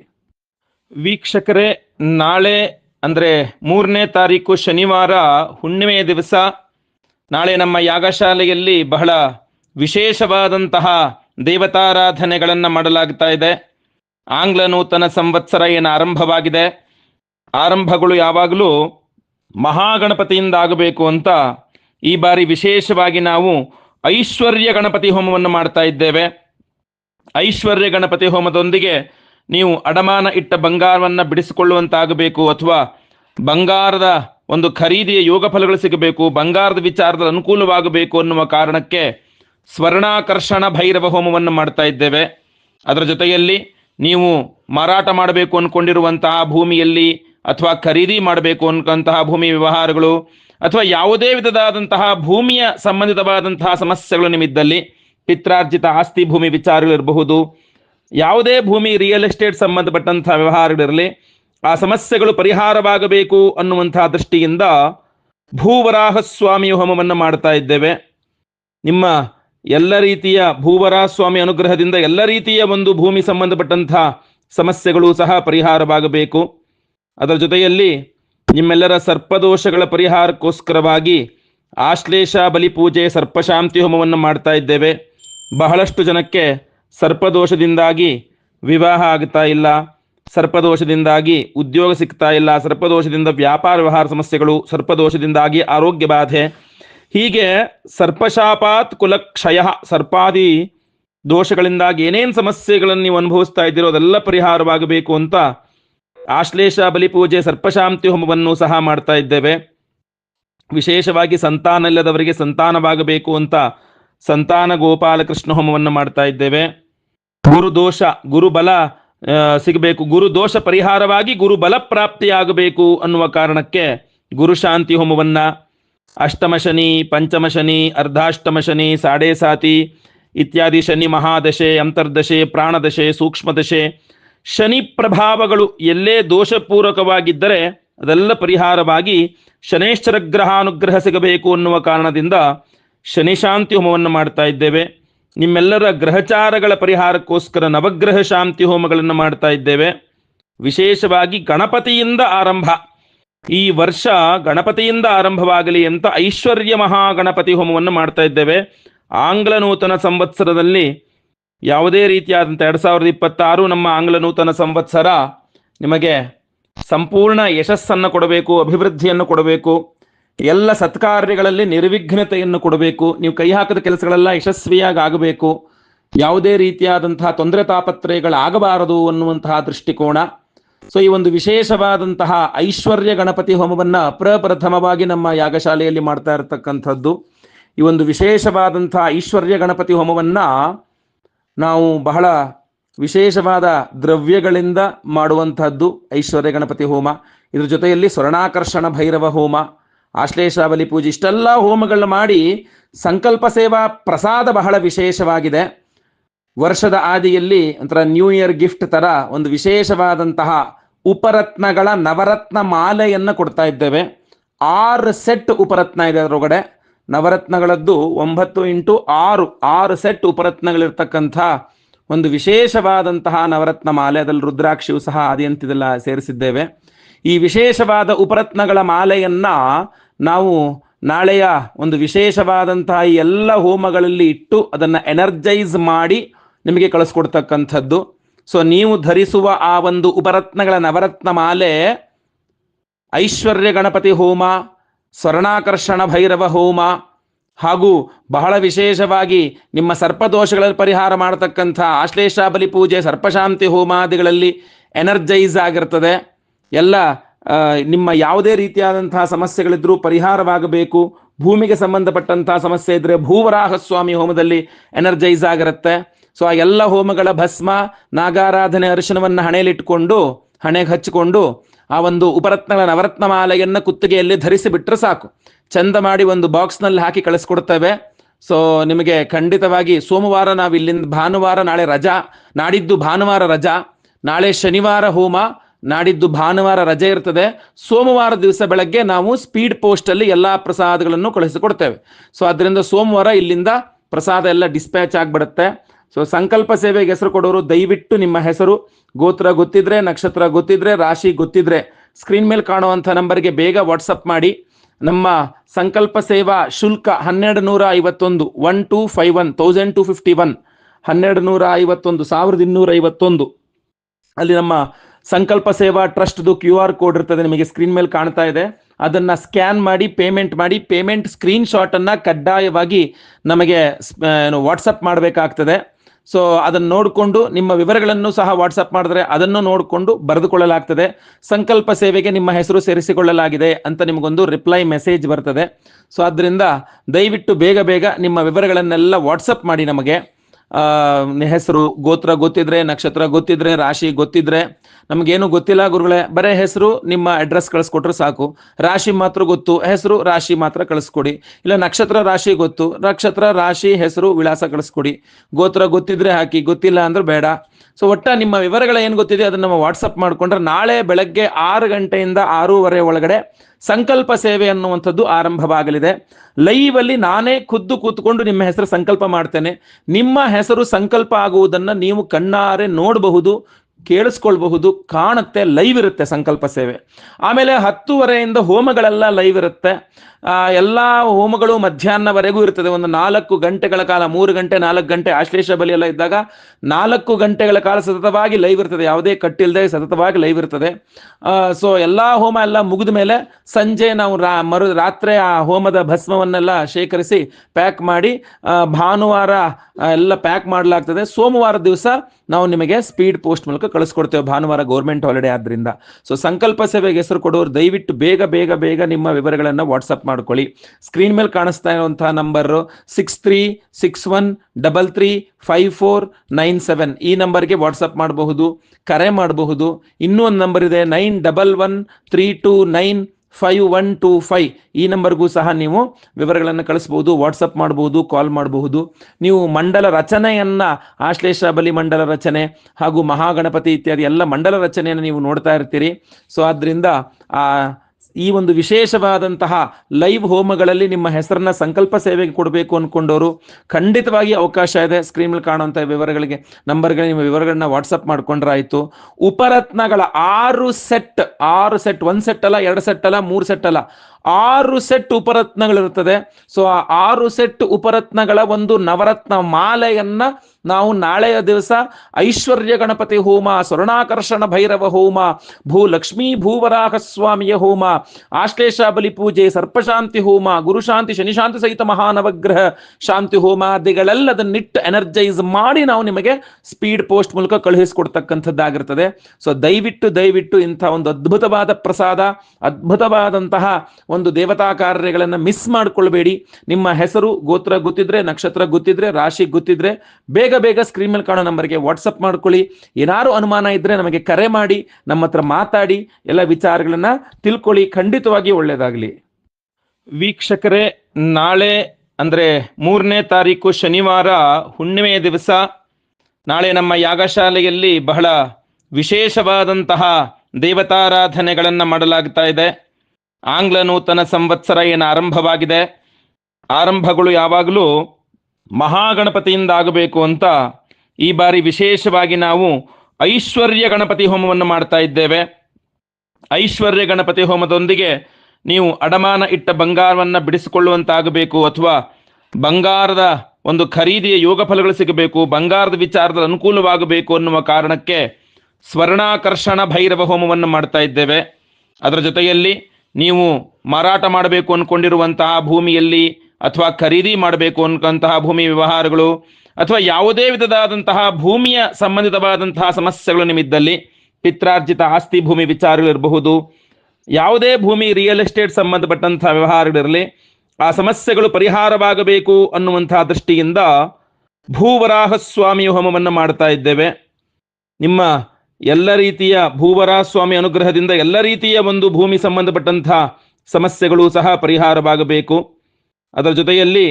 ವೀಕ್ಷಕರೇ, ನಾಳೆ ಅಂದ್ರೆ ಮೂರನೇ ತಾರೀಕು ಶನಿವಾರ, ಹುಣ್ಣಿಮೆಯ ದಿವಸ, ನಾಳೆ ನಮ್ಮ ಯಾಗಶಾಲೆಯಲ್ಲಿ ಬಹಳ ವಿಶೇಷವಾದಂತಹ ದೇವತಾರಾಧನೆಗಳನ್ನು ಮಾಡಲಾಗ್ತಾ ಇದೆ. ಆಂಗ್ಲ ನೂತನ ಸಂವತ್ಸರ ಏನು ಆರಂಭವಾಗಿದೆ? ಆರಂಭಗಳು ಯಾವಾಗಲೂ ಮಹಾಗಣಪತಿಯಿಂದ ಆಗಬೇಕು ಅಂತ ಈ ಬಾರಿ ವಿಶೇಷವಾಗಿ ನಾವು ಐಶ್ವರ್ಯ ಗಣಪತಿ ಹೋಮವನ್ನು ಮಾಡ್ತಾ ಇದ್ದೇವೆ. ಐಶ್ವರ್ಯ ಗಣಪತಿ ಹೋಮದೊಂದಿಗೆ ನೀವು ಅಡಮಾನ ಇಟ್ಟ ಬಂಗಾರವನ್ನು ಬಿಡಿಸಿಕೊಳ್ಳುವಂತಾಗಬೇಕು ಅಥವಾ ಬಂಗಾರದ ಒಂದು ಖರೀದಿಯ ಯೋಗ ಫಲಗಳು ಸಿಗಬೇಕು, ಬಂಗಾರದ ವಿಚಾರದ ಅನುಕೂಲವಾಗಬೇಕು ಅನ್ನುವ ಕಾರಣಕ್ಕೆ ಸ್ವರ್ಣಾಕರ್ಷಣ ಭೈರವ ಹೋಮವನ್ನು ಮಾಡ್ತಾ ಇದ್ದೇವೆ. ಅದರ ಜೊತೆಯಲ್ಲಿ ನೀವು ಮಾರಾಟ ಮಾಡಬೇಕು ಅಂದ್ಕೊಂಡಿರುವಂತಹ ಭೂಮಿಯಲ್ಲಿ ಅಥವಾ ಖರೀದಿ ಮಾಡಬೇಕು ಅನ್ಕೊಂತಹ ಭೂಮಿ ವ್ಯವಹಾರಗಳು ಅಥವಾ ಯಾವುದೇ ವಿಧದಾದಂತಹ ಭೂಮಿಯ ಸಂಬಂಧಿತವಾದಂತಹ ಸಮಸ್ಯೆಗಳು ನಿಮ್ಮಿದ್ದಲ್ಲಿ ಪಿತ್ರಾರ್ಜಿತ ಆಸ್ತಿ ಭೂಮಿ ವಿಚಾರಗಳಿರಬಹುದು ಯಾವುದೇ ಭೂಮಿ ರಿಯಲ್ ಎಸ್ಟೇಟ್ ಸಂಬಂಧಪಟ್ಟಂತಹ ವ್ಯವಹಾರಗಳಿರಲಿ, ಆ ಸಮಸ್ಯೆಗಳು ಪರಿಹಾರವಾಗಬೇಕು ಅನ್ನುವಂತಹ ದೃಷ್ಟಿಯಿಂದ ಭೂವರಾಹ ಸ್ವಾಮಿಯ ಹೋಮವನ್ನು ಮಾಡ್ತಾ ಇದ್ದೇವೆ. ನಿಮ್ಮ ಎಲ್ಲ ರೀತಿಯ ಭೂವರಾಸ್ವಾಮಿ ಅನುಗ್ರಹದಿಂದ ಎಲ್ಲ ರೀತಿಯ ಒಂದು ಭೂಮಿ ಸಂಬಂಧಪಟ್ಟಂತಹ ಸಮಸ್ಯೆಗಳು ಸಹ ಪರಿಹಾರವಾಗಬೇಕು. ಅದರ ಜೊತೆಯಲ್ಲಿ ನಿಮ್ಮೆಲ್ಲರ ಸರ್ಪದೋಷಗಳ ಪರಿಹಾರಕ್ಕೋಸ್ಕರವಾಗಿ ಆಶ್ಲೇಷ ಬಲಿಪೂಜೆ ಸರ್ಪಶಾಂತಿ ಹೋಮವನ್ನು ಮಾಡ್ತಾ ಇದ್ದೇವೆ. ಬಹಳಷ್ಟು ಜನಕ್ಕೆ ಸರ್ಪದೋಷದಿಂದಾಗಿ ವಿವಾಹ ಆಗ್ತಾ ಇಲ್ಲ. ಸರ್ಪದೋಷದಿಂದಾಗಿ ಉದ್ಯೋಗ ಸಿಗ್ತಾ ಇಲ್ಲ. ಸರ್ಪದೋಷದಿಂದ ವ್ಯಾಪಾರ ವ್ಯವಹಾರ ಸಮಸ್ಯೆಗಳು, ಸರ್ಪದೋಷದಿಂದಾಗಿ ಆರೋಗ್ಯ ಬಾಧೆ. ಹೀಗೆ ಸರ್ಪಶಾಪಾತ್ ಕುಲಕ್ಷಯ ಸರ್ಪಾದಿ ದೋಷಗಳಿಂದಾಗಿ ಏನೇನು ಸಮಸ್ಯೆಗಳನ್ನು ನೀವು ಅನುಭವಿಸ್ತಾ ಇದ್ದೀರೋ ಅದೆಲ್ಲ ಪರಿಹಾರವಾಗಬೇಕು ಅಂತ ಆಶ್ಲೇಷ ಬಲಿಪೂಜೆ ಸರ್ಪಶಾಂತಿ ಹೋಮವನ್ನು ಸಹ ಮಾಡ್ತಾ ಇದ್ದೇವೆ. ವಿಶೇಷವಾಗಿ ಸಂತಾನ ಇಲ್ಲದವರಿಗೆ ಸಂತಾನವಾಗಬೇಕು ಅಂತ ಸಂತಾನ ಗೋಪಾಲಕೃಷ್ಣ ಹೋಮವನ್ನು ಮಾಡ್ತಾ ಇದ್ದೇವೆ. ಗುರು ದೋಷ ಗುರುಬಲ ಸಿಗಬೇಕು. ಗುರು ದೋಷ ಪರಿಹಾರವಾಗಿ ಗುರು ಬಲ ಪ್ರಾಪ್ತಿಯಾಗಬೇಕು ಅನ್ನುವ ಕಾರಣಕ್ಕೆ ಗುರುಶಾಂತಿ ಹೋಮವನ್ನ ಅಷ್ಟಮ ಶನಿ ಪಂಚಮ ಶನಿ ಅರ್ಧಾಷ್ಟಮ ಶನಿ ಸಾಡೆ ಸಾತಿ ಇತ್ಯಾದಿ ಶನಿ ಮಹಾದಶೆ, ಅಂತರ್ದಶೆ, ಪ್ರಾಣದಶೆ, ಸೂಕ್ಷ್ಮದಶೆ. ಶನಿ ಪ್ರಭಾವಗಳು ಎಲ್ಲೇ ದೋಷಪೂರಕವಾಗಿದ್ದರೆ ಅದೆಲ್ಲ ಪರಿಹಾರವಾಗಿ ಶನೇಶ್ವರ ಗ್ರಹಾನುಗ್ರಹ ಸಿಗಬೇಕು ಅನ್ನುವ ಕಾರಣದಿಂದ ಶನಿಶಾಂತಿ ಹೋಮವನ್ನು ಮಾಡ್ತಾ ಇದ್ದೇವೆ. ನಿಮ್ಮೆಲ್ಲರ ಗ್ರಹಚಾರಗಳ ಪರಿಹಾರಕ್ಕೋಸ್ಕರ ನವಗ್ರಹ ಶಾಂತಿ ಹೋಮಗಳನ್ನು ಮಾಡ್ತಾ ಇದ್ದೇವೆ. ವಿಶೇಷವಾಗಿ ಗಣಪತಿಯಿಂದ ಆರಂಭ. ಈ ವರ್ಷ ಗಣಪತಿಯಿಂದ ಆರಂಭವಾಗಲಿ ಅಂತ ಐಶ್ವರ್ಯ ಮಹಾಗಣಪತಿ ಹೋಮವನ್ನು ಮಾಡ್ತಾ ಇದ್ದೇವೆ. ಆಂಗ್ಲ ನೂತನ ಸಂವತ್ಸರದಲ್ಲಿ ಯಾವುದೇ ರೀತಿಯಾದಂಥ ಎರಡು ಸಾವಿರದ ಇಪ್ಪತ್ತಾರು ನಮ್ಮ ಆಂಗ್ಲ ನೂತನ ಸಂವತ್ಸರ ನಿಮಗೆ ಸಂಪೂರ್ಣ ಯಶಸ್ಸನ್ನು ಕೊಡಬೇಕು, ಅಭಿವೃದ್ಧಿಯನ್ನು ಕೊಡಬೇಕು, ಎಲ್ಲ ಸತ್ಕಾರ್ಯಗಳಲ್ಲಿ ನಿರ್ವಿಘ್ನತೆಯನ್ನು ಕೊಡಬೇಕು, ನೀವು ಕೈ ಹಾಕದ ಕೆಲಸಗಳೆಲ್ಲ ಯಶಸ್ವಿಯಾಗಿ ಆಗಬೇಕು, ಯಾವುದೇ ರೀತಿಯಾದಂತಹ ತೊಂದರೆ ತಾಪತ್ರಯಗಳಾಗಬಾರದು ಅನ್ನುವಂತಹ ದೃಷ್ಟಿಕೋನ ಸೊ ಈ ಒಂದು ವಿಶೇಷವಾದಂತಹ ಐಶ್ವರ್ಯ ಗಣಪತಿ ಹೋಮವನ್ನ ಪ್ರಪ್ರಥಮವಾಗಿ ನಮ್ಮ ಯಾಗಶಾಲೆಯಲ್ಲಿ ಮಾಡ್ತಾ ಇರತಕ್ಕಂಥದ್ದು. ಈ ಒಂದು ವಿಶೇಷವಾದಂತಹ ಐಶ್ವರ್ಯ ಗಣಪತಿ ಹೋಮವನ್ನ ನಾವು ಬಹಳ ವಿಶೇಷವಾದ ದ್ರವ್ಯಗಳಿಂದ ಮಾಡುವಂತಹದ್ದು ಐಶ್ವರ್ಯ ಗಣಪತಿ ಹೋಮ. ಇದ್ರ ಜೊತೆಯಲ್ಲಿ ಸ್ವರ್ಣಾಕರ್ಷಣ ಭೈರವ ಹೋಮ, ಆಶ್ಲೇಷಾವಲಿ ಪೂಜೆ, ಇಷ್ಟೆಲ್ಲ ಹೋಮಗಳನ್ನ ಮಾಡಿ ಸಂಕಲ್ಪ ಸೇವಾ ಪ್ರಸಾದ ಬಹಳ ವಿಶೇಷವಾಗಿದೆ. ವರ್ಷದ ಆದಿಯಲ್ಲಿ ಒಂಥರ ನ್ಯೂ ಇಯರ್ ಗಿಫ್ಟ್ ತರ ಒಂದು ವಿಶೇಷವಾದಂತಹ ಉಪರತ್ನಗಳ ನವರತ್ನ ಮಾಲೆಯನ್ನು ಕೊಡ್ತಾ ಇದ್ದೇವೆ. ಆರು ಸೆಟ್ ಉಪರತ್ನ ಇದೆ ಅದರೊಳಗಡೆ. ನವರತ್ನಗಳದ್ದು ಒಂಬತ್ತು ಇಂಟು ಆರು. ಆರು ಸೆಟ್ ಉಪರತ್ನಗಳಿರ್ತಕ್ಕಂಥ ಒಂದು ವಿಶೇಷವಾದಂತಹ ನವರತ್ನ ಮಾಲೆ, ಅದರಲ್ಲಿ ರುದ್ರಾಕ್ಷಿಯು ಸಹ ಆದಿಯಂತಿದೆಲ್ಲ ಸೇರಿಸಿದ್ದೇವೆ. ಈ ವಿಶೇಷವಾದ ಉಪರತ್ನಗಳ ಮಾಲೆಯನ್ನ ನಾವು ನಾಳೆಯ ಒಂದು ವಿಶೇಷವಾದಂತಹ ಎಲ್ಲ ಹೋಮಗಳಲ್ಲಿ ಇಟ್ಟು ಅದನ್ನ ಎನರ್ಜೈಸ್ ಮಾಡಿ ನಿಮಗೆ ಕಳಿಸ್ಕೊಡ್ತಕ್ಕಂಥದ್ದು. ಸೊ ನೀವು ಧರಿಸುವ ಆ ಒಂದು ಉಪರತ್ನಗಳ ನವರತ್ನ ಮಾಲೆ, ಐಶ್ವರ್ಯ ಗಣಪತಿ ಹೋಮ, ಸ್ವರ್ಣಾಕರ್ಷಣ ಭೈರವ ಹೋಮ, ಹಾಗೂ ಬಹಳ ವಿಶೇಷವಾಗಿ ನಿಮ್ಮ ಸರ್ಪದೋಷಗಳಲ್ಲಿ ಪರಿಹಾರ ಮಾಡತಕ್ಕಂಥ ಆಶ್ಲೇಷ ಬಲಿ ಪೂಜೆ, ಸರ್ಪಶಾಂತಿ ಹೋಮಾದಿಗಳಲ್ಲಿ ಎನರ್ಜೈಸ್ ಆಗಿರ್ತದೆ. ಎಲ್ಲ ನಿಮ್ಮ ಯಾವುದೇ ರೀತಿಯಾದಂತಹ ಸಮಸ್ಯೆಗಳಿದ್ರೂ ಪರಿಹಾರವಾಗಬೇಕು. ಭೂಮಿಗೆ ಸಂಬಂಧಪಟ್ಟಂತಹ ಸಮಸ್ಯೆ ಇದ್ರೆ ಭೂವರಾಹ ಸ್ವಾಮಿ ಹೋಮದಲ್ಲಿ ಎನರ್ಜೈಸ್ ಆಗಿರುತ್ತೆ. ಸೊ ಆ ಎಲ್ಲ ಹೋಮಗಳ ಭಸ್ಮ, ನಾಗಾರಾಧನೆ ಅರಿಶಿನವನ್ನು ಹಣೆಯಲ್ಲಿಟ್ಟುಕೊಂಡು, ಹಣೆಗೆ ಹಚ್ಚಿಕೊಂಡು, ಆ ಒಂದು ಉಪರತ್ನಗಳ ನವರತ್ನ ಮಾಲೆಯನ್ನು ಕುತ್ತಿಗೆಯಲ್ಲಿ ಧರಿಸಿ ಬಿಟ್ಟರೆ ಸಾಕು. ಚಂದ ಮಾಡಿ ಒಂದು ಬಾಕ್ಸ್ನಲ್ಲಿ ಹಾಕಿ ಕಳಿಸ್ಕೊಡ್ತೇವೆ. ಸೊ ನಿಮಗೆ ಖಂಡಿತವಾಗಿ ಸೋಮವಾರ ನಾವು ಇಲ್ಲಿಂದ ಭಾನುವಾರ, ನಾಳೆ ರಜಾ, ನಾಡಿದ್ದು ಭಾನುವಾರ ರಜಾ, ನಾಳೆ ಶನಿವಾರ ಹೋಮ, ನಾಡಿದ್ದು ಭಾನುವಾರ ರಜೆ ಇರ್ತದೆ. ಸೋಮವಾರ ದಿವಸ ಬೆಳಗ್ಗೆ ನಾವು ಸ್ಪೀಡ್ ಪೋಸ್ಟ್ ಅಲ್ಲಿ ಎಲ್ಲಾ ಪ್ರಸಾದಗಳನ್ನು ಕಳಿಸಿಕೊಡ್ತೇವೆ. ಸೊ ಅದರಿಂದ ಸೋಮವಾರ ಇಲ್ಲಿಂದ ಪ್ರಸಾದ ಎಲ್ಲ ಡಿಸ್ಪ್ಯಾಚ್ ಆಗ್ಬಿಡುತ್ತೆ. ಸೊ ಸಂಕಲ್ಪ ಸೇವೆಗೆ ಹೆಸರು ಕೊಡೋರು, ದಯವಿಟ್ಟು ನಿಮ್ಮ ಹೆಸರು, ಗೋತ್ರ ಗೊತ್ತಿದ್ರೆ, ನಕ್ಷತ್ರ ಗೊತ್ತಿದ್ರೆ, ರಾಶಿ ಗೊತ್ತಿದ್ರೆ ಸ್ಕ್ರೀನ್ ಮೇಲೆ ಕಾಣುವಂಥ ನಂಬರ್ಗೆ ಬೇಗ ವಾಟ್ಸಪ್ ಮಾಡಿ. ನಮ್ಮ ಸಂಕಲ್ಪ ಸೇವಾ ಶುಲ್ಕ ಹನ್ನೆರಡು ನೂರ ಐವತ್ತೊಂದು one two five one thousand two fifty one ಹನ್ನೆರಡು ನೂರ ಐವತ್ತೊಂದು ಸಾವಿರದ ಇನ್ನೂರ ಐವತ್ತೊಂದು ಅಲ್ಲಿ ನಮ್ಮ ಸಂಕಲ್ಪ ಸೇವಾ ಟ್ರಸ್ಟ್ದು ಕ್ಯೂ ಆರ್ ಕೋಡ್ ಇರ್ತದೆ, ನಿಮಗೆ ಸ್ಕ್ರೀನ್ ಮೇಲೆ ಕಾಣ್ತಾ ಇದೆ. ಅದನ್ನು ಸ್ಕ್ಯಾನ್ ಮಾಡಿ ಪೇಮೆಂಟ್ ಮಾಡಿ ಪೇಮೆಂಟ್ ಸ್ಕ್ರೀನ್ ಶಾಟನ್ನು ಕಡ್ಡಾಯವಾಗಿ ನಮಗೆ ವಾಟ್ಸಪ್ ಮಾಡಬೇಕಾಗ್ತದೆ. ಸೊ ಅದನ್ನು ನೋಡಿಕೊಂಡು ನಿಮ್ಮ ವಿವರಗಳನ್ನು ಸಹ ವಾಟ್ಸಪ್ ಮಾಡಿದ್ರೆ ಅದನ್ನು ನೋಡಿಕೊಂಡು ಬರೆದುಕೊಳ್ಳಲಾಗ್ತದೆ. ಸಂಕಲ್ಪ ಸೇವೆಗೆ ನಿಮ್ಮ ಹೆಸರು ಸೇರಿಸಿಕೊಳ್ಳಲಾಗಿದೆ ಅಂತ ನಿಮಗೊಂದು ರಿಪ್ಲೈ ಮೆಸೇಜ್ ಬರ್ತದೆ. ಸೊ ಆದ್ದರಿಂದ ದಯವಿಟ್ಟು ಬೇಗ ಬೇಗ ನಿಮ್ಮ ವಿವರಗಳನ್ನೆಲ್ಲ ವಾಟ್ಸಪ್ ಮಾಡಿ ನಮಗೆ. ಹೆಸರು ಗೋತ್ರ ಗೊತ್ತಿದ್ರೆ, ನಕ್ಷತ್ರ ಗೊತ್ತಿದ್ರೆ, ರಾಶಿ ಗೊತ್ತಿದ್ರೆ, ನಮಗೇನು ಗೊತ್ತಿಲ್ಲ ಗುರುಗಳೇ, ಬರೇ ಹೆಸರು ನಿಮ್ಮ ಅಡ್ರೆಸ್ ಕಳಿಸ್ಕೊಟ್ರೆ ಸಾಕು. ರಾಶಿ ಮಾತ್ರ ಗೊತ್ತು, ಹೆಸರು ರಾಶಿ ಮಾತ್ರ ಕಳಿಸ್ಕೊಡಿ. ಇಲ್ಲ ನಕ್ಷತ್ರ ರಾಶಿ ಗೊತ್ತು, ನಕ್ಷತ್ರ ರಾಶಿ ಹೆಸರು ವಿಳಾಸ ಕಳಿಸ್ಕೊಡಿ. ಗೋತ್ರ ಗೊತ್ತಿದ್ರೆ ಹಾಕಿ, ಗೊತ್ತಿಲ್ಲ ಅಂದ್ರೆ ಬೇಡ. ಸೊ ಒಟ್ಟ ನಿಮ್ಮ ವಿವರಗಳ ಏನು ಗೊತ್ತಿದೆ ಅದನ್ನ ನಮ್ಮ ವಾಟ್ಸಪ್ ಮಾಡಿಕೊಂಡ್ರೆ ನಾಳೆ ಬೆಳಗ್ಗೆ ಆರು ಗಂಟೆಯಿಂದ ಆರೂವರೆ ಒಳಗಡೆ ಸಂಕಲ್ಪ ಸೇವೆ ಅನ್ನುವಂಥದ್ದು ಆರಂಭವಾಗಲಿದೆ. ಲೈವ್ ಅಲ್ಲಿ ನಾನೇ ಖುದ್ದು ಕೂತ್ಕೊಂಡು ನಿಮ್ಮ ಹೆಸರು ಸಂಕಲ್ಪ ಮಾಡ್ತೇನೆ. ನಿಮ್ಮ ಹೆಸರು ಸಂಕಲ್ಪ ಆಗುವುದನ್ನ ನೀವು ಕಣ್ಣಾರೆ ನೋಡಬಹುದು. ಕೇಳಿಸ್ಕೊಳ್ಬಹುದು, ಕಾಣುತ್ತೆ ಲೈವ್ ಇರುತ್ತೆ ಸಂಕಲ್ಪ ಸೇವೆ. ಆಮೇಲೆ ಹತ್ತುವರೆಯಿಂದ ಹೋಮಗಳೆಲ್ಲ ಲೈವ್ ಇರುತ್ತೆ. ಎಲ್ಲ ಹೋಮಗಳು ಮಧ್ಯಾಹ್ನವರೆಗೂ ಇರ್ತದೆ. ಒಂದು ನಾಲ್ಕು ಗಂಟೆಗಳ ಕಾಲ, ಮೂರು ಗಂಟೆ, ನಾಲ್ಕು ಗಂಟೆ ಆಶ್ಲೇಷ ಬಲಿ ಎಲ್ಲ ಇದ್ದಾಗ ನಾಲ್ಕು ಗಂಟೆಗಳ ಕಾಲ ಸತತವಾಗಿ ಲೈವ್ ಇರ್ತದೆ. ಯಾವುದೇ ಕಟ್ಟಿಲ್ಲದೆ ಸತತವಾಗಿ ಲೈವ್ ಇರ್ತದೆ. ಸೊ ಎಲ್ಲಾ ಹೋಮ ಎಲ್ಲ ಮುಗಿದ ಮೇಲೆ ಸಂಜೆ ನಾವು ರಾ, ಮರು, ರಾತ್ರಿ ಆ ಹೋಮದ ಭಸ್ಮವನ್ನೆಲ್ಲ ಶೇಖರಿಸಿ ಪ್ಯಾಕ್ ಮಾಡಿ ಭಾನುವಾರ ಎಲ್ಲ ಪ್ಯಾಕ್ ಮಾಡಲಾಗ್ತದೆ. ಸೋಮವಾರ ದಿವಸ ನಾವು ನಿಮಗೆ ಸ್ಪೀಡ್ ಪೋಸ್ಟ್ ಮೂಲಕ ಕಳಿಸ್ಕೊಡ್ತೇವೆ. ಭಾನುವಾರ ಗೌರ್ಮೆಂಟ್ ಹಾಲಿಡೇ ಆದ್ದರಿಂದ ಸೊ ಸಂಕಲ್ಪ ಸೇವೆಗೆ ಹೆಸರು ಕೊಡೋರು, ದಯವಿಟ್ಟು ಬೇಗ ಬೇಗ ಬೇಗ ನಿಮ್ಮ ವಿವರಗಳನ್ನು ವಾಟ್ಸಪ್ ಮಾಡ್ಕೊಳ್ಳಿ. ಸ್ಕ್ರೀನ್ ಮೇಲೆ ಕಾಣಿಸ್ತಾ ಇರುವಂತಹ number six three six one double three five four nine seven ಈ ನಂಬರ್ಗೆ ವಾಟ್ಸಪ್ ಮಾಡಬಹುದು, ಕರೆ ಮಾಡಬಹುದು. ಇನ್ನೂ ಒಂದು ನಂಬರ್ ಇದೆ nine double one three two nine five one two five ಈ ನಂಬರ್ಗೂ ಸಹ ನೀವು ವಿವರಗಳನ್ನು ಕಳಿಸ್ಬೋದು ವಾಟ್ಸಪ್ ಮಾಡಬಹುದು ಕಾಲ್ ಮಾಡಬಹುದು. ನೀವು ಮಂಡಲ ರಚನೆಯನ್ನ, ಆಶ್ಲೇಷ ಬಲಿ ಮಂಡಲ ರಚನೆ ಹಾಗೂ ಮಹಾಗಣಪತಿ ಇತ್ಯಾದಿ ಎಲ್ಲ ಮಂಡಲ ರಚನೆಯನ್ನು ನೀವು ನೋಡ್ತಾ ಇರ್ತೀರಿ. ಸೊ ಆದ್ರಿಂದ ಆ ಈ ಒಂದು ವಿಶೇಷವಾದಂತಹ ಲೈವ್ ಹೋಮಗಳಲ್ಲಿ ನಿಮ್ಮ ಹೆಸರನ್ನ ಸಂಕಲ್ಪ ಸೇವೆಗೆ ಕೊಡಬೇಕು ಅನ್ಕೊಂಡವರು ಖಂಡಿತವಾಗಿ ಅವಕಾಶ ಇದೆ ಸ್ಕ್ರೀನ್ ಮೇಲೆ ಕಾಣುವಂಥ ವಿವರಗಳಿಗೆ. ನಂಬರ್ಗಳಿಗೆ ನಿಮ್ಮ ವಿವರಗಳನ್ನ ವಾಟ್ಸಪ್ ಮಾಡ್ಕೊಂಡ್ರೆ ಆಯ್ತು ಉಪರತ್ನಗಳ ಆರು ಸೆಟ್ ಆರು ಸೆಟ್ ಒಂದ್ ಸೆಟ್ ಅಲ್ಲ, ಎರಡು ಸೆಟ್ ಅಲ್ಲ, ಮೂರು ಸೆಟ್ ಅಲ್ಲ. ಆರು ಸೆಟ್ ಉಪರತ್ನಗಳಿರುತ್ತದೆ. ಸೊ ಆ ಆರು ಸೆಟ್ ಉಪರತ್ನಗಳ ಒಂದು ನವರತ್ನ ಮಾಲೆಯನ್ನ ನಾವು ನಾಳೆಯ ದಿವಸ ಐಶ್ವರ್ಯ ಗಣಪತಿ ಹೋಮ, ಸ್ವರ್ಣಾಕರ್ಷಣ ಭೈರವ ಹೋಮ, ಭೂ ಲಕ್ಷ್ಮೀ ಭೂವರಾಹ ಸ್ವಾಮಿಯ ಹೋಮ, ಆಶ್ಲೇಷ ಬಲಿ ಪೂಜೆ, ಸರ್ಪಶಾಂತಿ ಹೋಮ ಗುರುಶಾಂತಿ ಶನಿಶಾಂತಿ ಸಹಿತ ಮಹಾನವಗ್ರಹ ಶಾಂತಿ ಹೋಮಾದಿಗಳೆಲ್ಲದನ್ನಿಟ್ಟು ಎನರ್ಜೈಸ್ ಮಾಡಿ ನಾವು ನಿಮಗೆ ಸ್ಪೀಡ್ ಪೋಸ್ಟ್ ಮೂಲಕ ಕಳುಹಿಸಿಕೊಡ್ತಕ್ಕಂಥದ್ದಾಗಿರ್ತದೆ. ಸೊ ದಯವಿಟ್ಟು ದಯವಿಟ್ಟು ಇಂಥ ಒಂದು ಅದ್ಭುತವಾದ ಪ್ರಸಾದ, ಅದ್ಭುತವಾದಂತಹ ಒಂದು ದೇವತಾ ಕಾರ್ಯಗಳನ್ನು ಮಿಸ್ ಮಾಡ್ಕೊಳ್ಬೇಡಿ. ನಿಮ್ಮ ಹೆಸರು ಗೋತ್ರ ಗೊತ್ತಿದ್ರೆ, ನಕ್ಷತ್ರ ಗೊತ್ತಿದ್ರೆ, ರಾಶಿ ಗೊತ್ತಿದ್ರೆ, ಬೇಗ ಬೇಗ ಸ್ಕ್ರೀನ್ ಮೇಲೆ ಕಾಣೋ ನಂಬರ್ಗೆ ವಾಟ್ಸಪ್ ಮಾಡ್ಕೊಳ್ಳಿ. ಏನಾರು ಅನುಮಾನ ಇದ್ರೆ ನಮಗೆ ಕರೆ ಮಾಡಿ, ನಮ್ಮ ಹತ್ರ ಮಾತಾಡಿ, ಎಲ್ಲ ವಿಚಾರಗಳನ್ನ ತಿಳ್ಕೊಳ್ಳಿ. ಖಂಡಿತವಾಗಿ ಒಳ್ಳೇದಾಗ್ಲಿ. ವೀಕ್ಷಕರೇ, ನಾಳೆ ಅಂದ್ರೆ ಮೂರನೇ ತಾರೀಕು ಶನಿವಾರ ಹುಣ್ಣಿಮೆಯ ದಿವಸ. ನಾಳೆ ನಮ್ಮ ಯಾಗಶಾಲೆಯಲ್ಲಿ ಬಹಳ ವಿಶೇಷವಾದಂತಹ ದೇವತಾರಾಧನೆಗಳನ್ನು ಮಾಡಲಾಗ್ತಾ ಇದೆ. ಆಂಗ್ಲ ನೂತನ ಸಂವತ್ಸರ ಏನು ಆರಂಭವಾಗಿದೆ? ಆರಂಭಗಳು ಯಾವಾಗಲೂ ಮಹಾಗಣಪತಿಯಿಂದ ಆಗಬೇಕು ಅಂತ ಈ ಬಾರಿ ವಿಶೇಷವಾಗಿ ನಾವು ಐಶ್ವರ್ಯ ಗಣಪತಿ ಹೋಮವನ್ನು ಮಾಡ್ತಾ ಇದ್ದೇವೆ. ಐಶ್ವರ್ಯ ಗಣಪತಿ ಹೋಮದೊಂದಿಗೆ ನೀವು ಅಡಮಾನ ಇಟ್ಟ ಬಂಗಾರವನ್ನು ಬಿಡಿಸಿಕೊಳ್ಳುವಂತಾಗಬೇಕು ಅಥವಾ ಬಂಗಾರದ ಒಂದು ಖರೀದಿಯ ಯೋಗ ಫಲಗಳು ಸಿಗಬೇಕು, ಬಂಗಾರದ ವಿಚಾರದ ಅನುಕೂಲವಾಗಬೇಕು ಅನ್ನುವ ಕಾರಣಕ್ಕೆ ಸ್ವರ್ಣಾಕರ್ಷಣ ಭೈರವ ಹೋಮವನ್ನು ಮಾಡ್ತಾ ಇದ್ದೇವೆ. ಅದರ ಜೊತೆಯಲ್ಲಿ ನೀವು ಮಾರಾಟ ಮಾಡಬೇಕು ಅಂದ್ಕೊಂಡಿರುವಂತಹ ಭೂಮಿಯಲ್ಲಿ ಅಥವಾ ಖರೀದಿ ಮಾಡಬೇಕು ಅನ್ಕಂತಹ ಭೂಮಿ ವ್ಯವಹಾರಗಳು ಅಥವಾ ಯಾವುದೇ ವಿಧದಾದಂತಹ ಭೂಮಿಯ ಸಂಬಂಧಿತವಾದಂತಹ ಸಮಸ್ಯೆಗಳು ನಿಮ್ಮಿದ್ದಲ್ಲಿ ಪಿತ್ರಾರ್ಜಿತ ಆಸ್ತಿ ಭೂಮಿ ವಿಚಾರಗಳಿರಬಹುದು ಯಾವುದೇ ಭೂಮಿ ರಿಯಲ್ ಎಸ್ಟೇಟ್ ಸಂಬಂಧಪಟ್ಟಂತಹ ವ್ಯವಹಾರಗಳಿರಲಿ ಆ ಸಮಸ್ಯೆಗಳು ಪರಿಹಾರವಾಗಬೇಕು ಅನ್ನುವಂತಹ ದೃಷ್ಟಿಯಿಂದ ಭೂವರಾಹ ಸ್ವಾಮಿ ಹೋಮವನ್ನು ಮಾಡ್ತಾ ಇದ್ದೇವೆ. ನಿಮ್ಮ ಎಲ್ಲ ರೀತಿಯ ಭೂವರಾಸ್ವಾಮಿ ಅನುಗ್ರಹದಿಂದ ಎಲ್ಲ ರೀತಿಯ ಒಂದು ಭೂಮಿ ಸಂಬಂಧಪಟ್ಟಂತಹ ಸಮಸ್ಯೆಗಳು ಸಹ ಪರಿಹಾರವಾಗಬೇಕು. ಅದರ ಜೊತೆಯಲ್ಲಿ